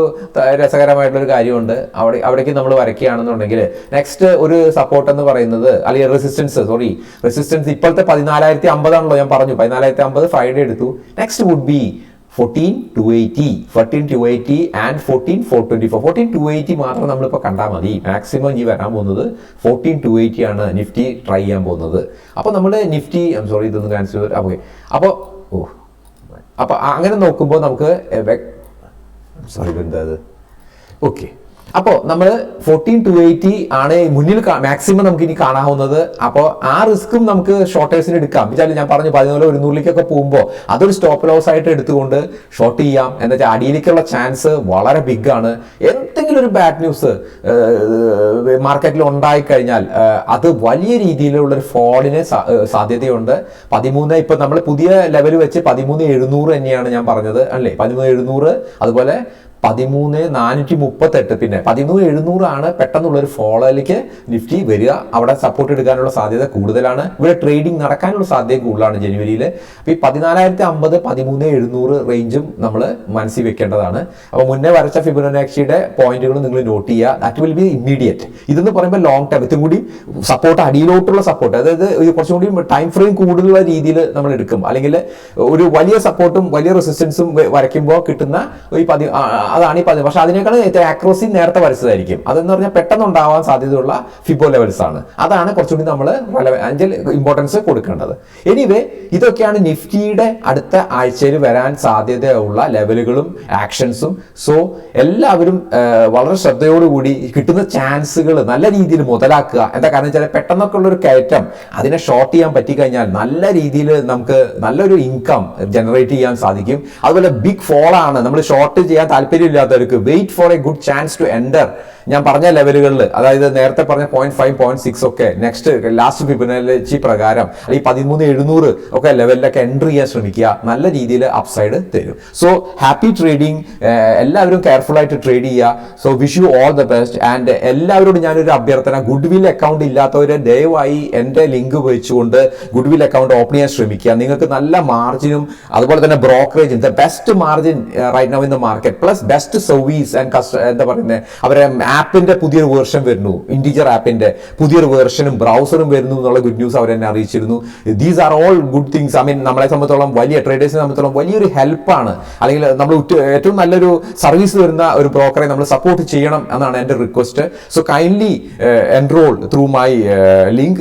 രസകരമായിട്ടുള്ള ഒരു കാര്യമുണ്ട്. അവിടെ അവിടേക്ക് നമ്മൾ വരയ്ക്കുകയാണെന്നുണ്ടെങ്കിൽ നെക്സ്റ്റ് ഒരു സപ്പോർട്ട് എന്ന് പറയുന്നത് അല്ലെങ്കിൽ റെസിസ്റ്റൻസ് സോറി റെസിസ്റ്റൻസ് ഇപ്പോഴത്തെ പതിനാലായിരത്തി അമ്പതാണല്ലോ ഞാൻ പറഞ്ഞു. പതിനാലായിരത്തി അമ്പത് ഫ്രൈഡേ എടുത്തു. Next would be fourteen two eighty fourteen two eighty and fourteen four twenty four fourteen two eighty മാത്രം നമ്മളിപ്പോൾ കണ്ടാൽ മതി. മാക്സിമം ഈ വരാൻ പോകുന്നത് ഫോർട്ടീൻ ടു എയ്റ്റി ആണ് നിഫ്റ്റി ട്രൈ ചെയ്യാൻ പോകുന്നത്. അപ്പോൾ നമ്മൾ നിഫ്റ്റി സോറി ഇതൊന്ന് ക്യാൻസൽ ഓക്കെ അപ്പോൾ ഓ അപ്പോൾ അങ്ങനെ നോക്കുമ്പോൾ നമുക്ക് സോറി എന്താ അത്? അപ്പോൾ നമ്മൾ ഫോർട്ടീൻ ടു എയ്റ്റി ആണ് മുന്നിൽ മാക്സിമം നമുക്ക് ഇനി കാണാവുന്നത്. അപ്പോൾ ആ റിസ്ക്കും നമുക്ക് ഷോർട്ടേഴ്സിന് എടുക്കാം. വെച്ചാൽ ഞാൻ പറഞ്ഞു പതിനാല് ഒരുന്നൂറിലേക്കൊക്കെ പോകുമ്പോൾ അതൊരു സ്റ്റോപ്പ് ലോസ് ആയിട്ട് എടുത്തുകൊണ്ട് ഷോർട്ട് ചെയ്യാം. എന്ന് വെച്ചാൽ അടിയിലേക്കുള്ള ചാൻസ് വളരെ ബിഗ് ആണ്. എന്തെങ്കിലും ഒരു ബാഡ് ന്യൂസ് മാർക്കറ്റിൽ ഉണ്ടായി കഴിഞ്ഞാൽ അത് വലിയ രീതിയിലുള്ള ഒരു ഫോളിന് സാധ്യതയുണ്ട്. പതിമൂന്ന് ഇപ്പൊ നമ്മൾ പുതിയ ലെവൽ വെച്ച് പതിമൂന്ന് എഴുന്നൂറ് തന്നെയാണ് ഞാൻ പറഞ്ഞത് അല്ലേ? പതിമൂന്ന് എഴുന്നൂറ് അതുപോലെ പതിമൂന്ന് നാനൂറ്റി മുപ്പത്തെട്ട് പിന്നെ പതിമൂന്ന് എഴുന്നൂറാണ് പെട്ടെന്നുള്ള ഒരു ഫോളോയിലേക്ക് നിഫ്റ്റി വരിക. അവിടെ സപ്പോർട്ട് എടുക്കാനുള്ള സാധ്യത കൂടുതലാണ്. ഇവിടെ ട്രേഡിംഗ് നടക്കാനുള്ള സാധ്യത കൂടുതലാണ് ജനുവരിയിൽ അപ്പോൾ ഈ പതിനാലായിരത്തി അമ്പത് പതിമൂന്ന് എഴുന്നൂറ് റേഞ്ചും നമ്മൾ മനസ്സിൽ വെക്കേണ്ടതാണ്. അപ്പോൾ മുന്നേ വരച്ച ഫിബൊനാക്സിയുടെ പോയിന്റുകൾ നിങ്ങൾ നോട്ട് ചെയ്യുക. ദാറ്റ് വിൽ ബി ഇമ്മീഡിയറ്റ് ഇതെന്ന് പറയുമ്പോൾ ലോങ് ടൈം ഇതും കൂടി സപ്പോർട്ട് അടിയിലോട്ടുള്ള സപ്പോർട്ട് അതായത് കുറച്ചും കൂടി ടൈം ഫ്രെയിം കൂടുതലുള്ള രീതിയിൽ നമ്മൾ എടുക്കും. അല്ലെങ്കിൽ ഒരു വലിയ സപ്പോർട്ടും വലിയ റെസിസ്റ്റൻസും വരയ്ക്കുമ്പോൾ കിട്ടുന്ന ഈ പതി അതാണ് ഈ പറഞ്ഞത്. പക്ഷെ അതിനേക്കാൾ ആക്രോസി നേരത്തെ വരച്ചതായിരിക്കും. അതെന്ന് പറഞ്ഞാൽ പെട്ടെന്ന് ഉണ്ടാവാൻ സാധ്യതയുള്ള ഫിബോ ലെവൽസ് ആണ്. അതാണ് കുറച്ചുകൂടി നമ്മൾ അഞ്ചൽ ഇമ്പോർട്ടൻസ് കൊടുക്കേണ്ടത്. എനിവേ ഇതൊക്കെയാണ് നിഫ്റ്റിയുടെ അടുത്ത ആഴ്ചയിൽ വരാൻ സാധ്യതയുള്ള ലെവലുകളും ആക്ഷൻസും സോ എല്ലാവരും വളരെ ശ്രദ്ധയോടുകൂടി കിട്ടുന്ന ചാൻസുകൾ നല്ല രീതിയിൽ മുതലാക്കുക. എന്താ കാരണം വെച്ചാൽ പെട്ടെന്നൊക്കെ ഉള്ളൊരു കയറ്റം അതിനെ ഷോർട്ട് ചെയ്യാൻ പറ്റിക്കഴിഞ്ഞാൽ നല്ല രീതിയിൽ നമുക്ക് നല്ലൊരു ഇൻകം ജനറേറ്റ് ചെയ്യാൻ സാധിക്കും. അതുപോലെ ബിഗ് ഫോളാണ് നമ്മൾ ഷോർട്ട് ചെയ്യാൻ താല്പര്യമില്ലാത്തവർക്ക് wait for a good chance to enter ഞാൻ പറഞ്ഞ ലെവലുകളിൽ അതായത് നേരത്തെ പറഞ്ഞ പോയിന്റ് ഫൈവ് പോയിന്റ് സിക്സ് ഒക്കെ നെക്സ്റ്റ് ലാസ്റ്റ് ഫിബനലി പ്രകാരം ഈ പതിമൂന്ന് എഴുന്നൂറ് ഒക്കെ ലെവലിലൊക്കെ എൻട്രി ചെയ്യാൻ ശ്രമിക്കുക നല്ല രീതിയിൽ അപ്സൈഡ് തരും. സോ ഹാപ്പി ട്രേഡിംഗ് എല്ലാവരും കെയർഫുൾ ആയിട്ട് ട്രേഡ് ചെയ്യുക. So wish you all the best and എല്ലാവരോടും ഞാനൊരു അഭ്യർത്ഥന ഗുഡ് വിൽ അക്കൗണ്ട് ഇല്ലാത്തവരെ ദയവായി എന്റെ ലിങ്ക് ഉപയോഗിച്ചുകൊണ്ട് ഗുഡ് വിൽ അക്കൗണ്ട് ഓപ്പൺ ചെയ്യാൻ ശ്രമിക്കുക. നിങ്ങൾക്ക് നല്ല മാർജിനും അതുപോലെ തന്നെ ബ്രോക്കറേജും the best margin right now in the market plus best service and കസ്റ്റ എന്താ പറയുന്നത് അവരെ ആപ്പിന്റെ പുതിയൊരു വേർഷൻ വരുന്നു. ഇൻഡിജർ ആപ്പിന്റെ പുതിയൊരു വേർഷനും ബ്രൗസറും വരുന്നു എന്നുള്ള ഗുഡ് ന്യൂസ് അവർ എന്നെ അറിയിച്ചിരുന്നു. These are all good things I mean നമ്മളെ സംബന്ധിച്ചോളം വലിയ ട്രേഡേഴ്സിനെ സംബന്ധിച്ചോളം വലിയൊരു ഹെൽപ്പാണ് അല്ലെങ്കിൽ നമ്മൾ ഏറ്റവും നല്ലൊരു സർവീസ് വരുന്ന ഒരു ബ്രോക്കറെ നമ്മൾ സപ്പോർട്ട് ചെയ്യണം എന്നാണ് എന്റെ request so kindly enrol through my link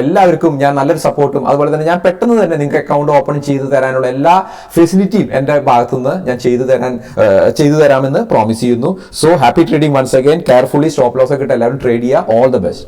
എല്ലാവർക്കും ഞാൻ നല്ലൊരു സപ്പോർട്ടും അതുപോലെ തന്നെ ഞാൻ പെട്ടെന്ന് തന്നെ നിങ്ങൾക്ക് അക്കൗണ്ട് ഓപ്പൺ ചെയ്തു തരാനുള്ള എല്ലാ ഫെസിലിറ്റിയും എന്റെ ഭാഗത്തുനിന്ന് ഞാൻ ചെയ്തു തരാൻ ഏഹ്, ചെയ്തു തരാമെന്ന് പ്രോമിസ് ചെയ്യുന്നു. So happy trading once again carefully stop loss ഒക്കെ ഇട്ട് എല്ലാവരും ട്രേഡ് ചെയ്യുക. All the best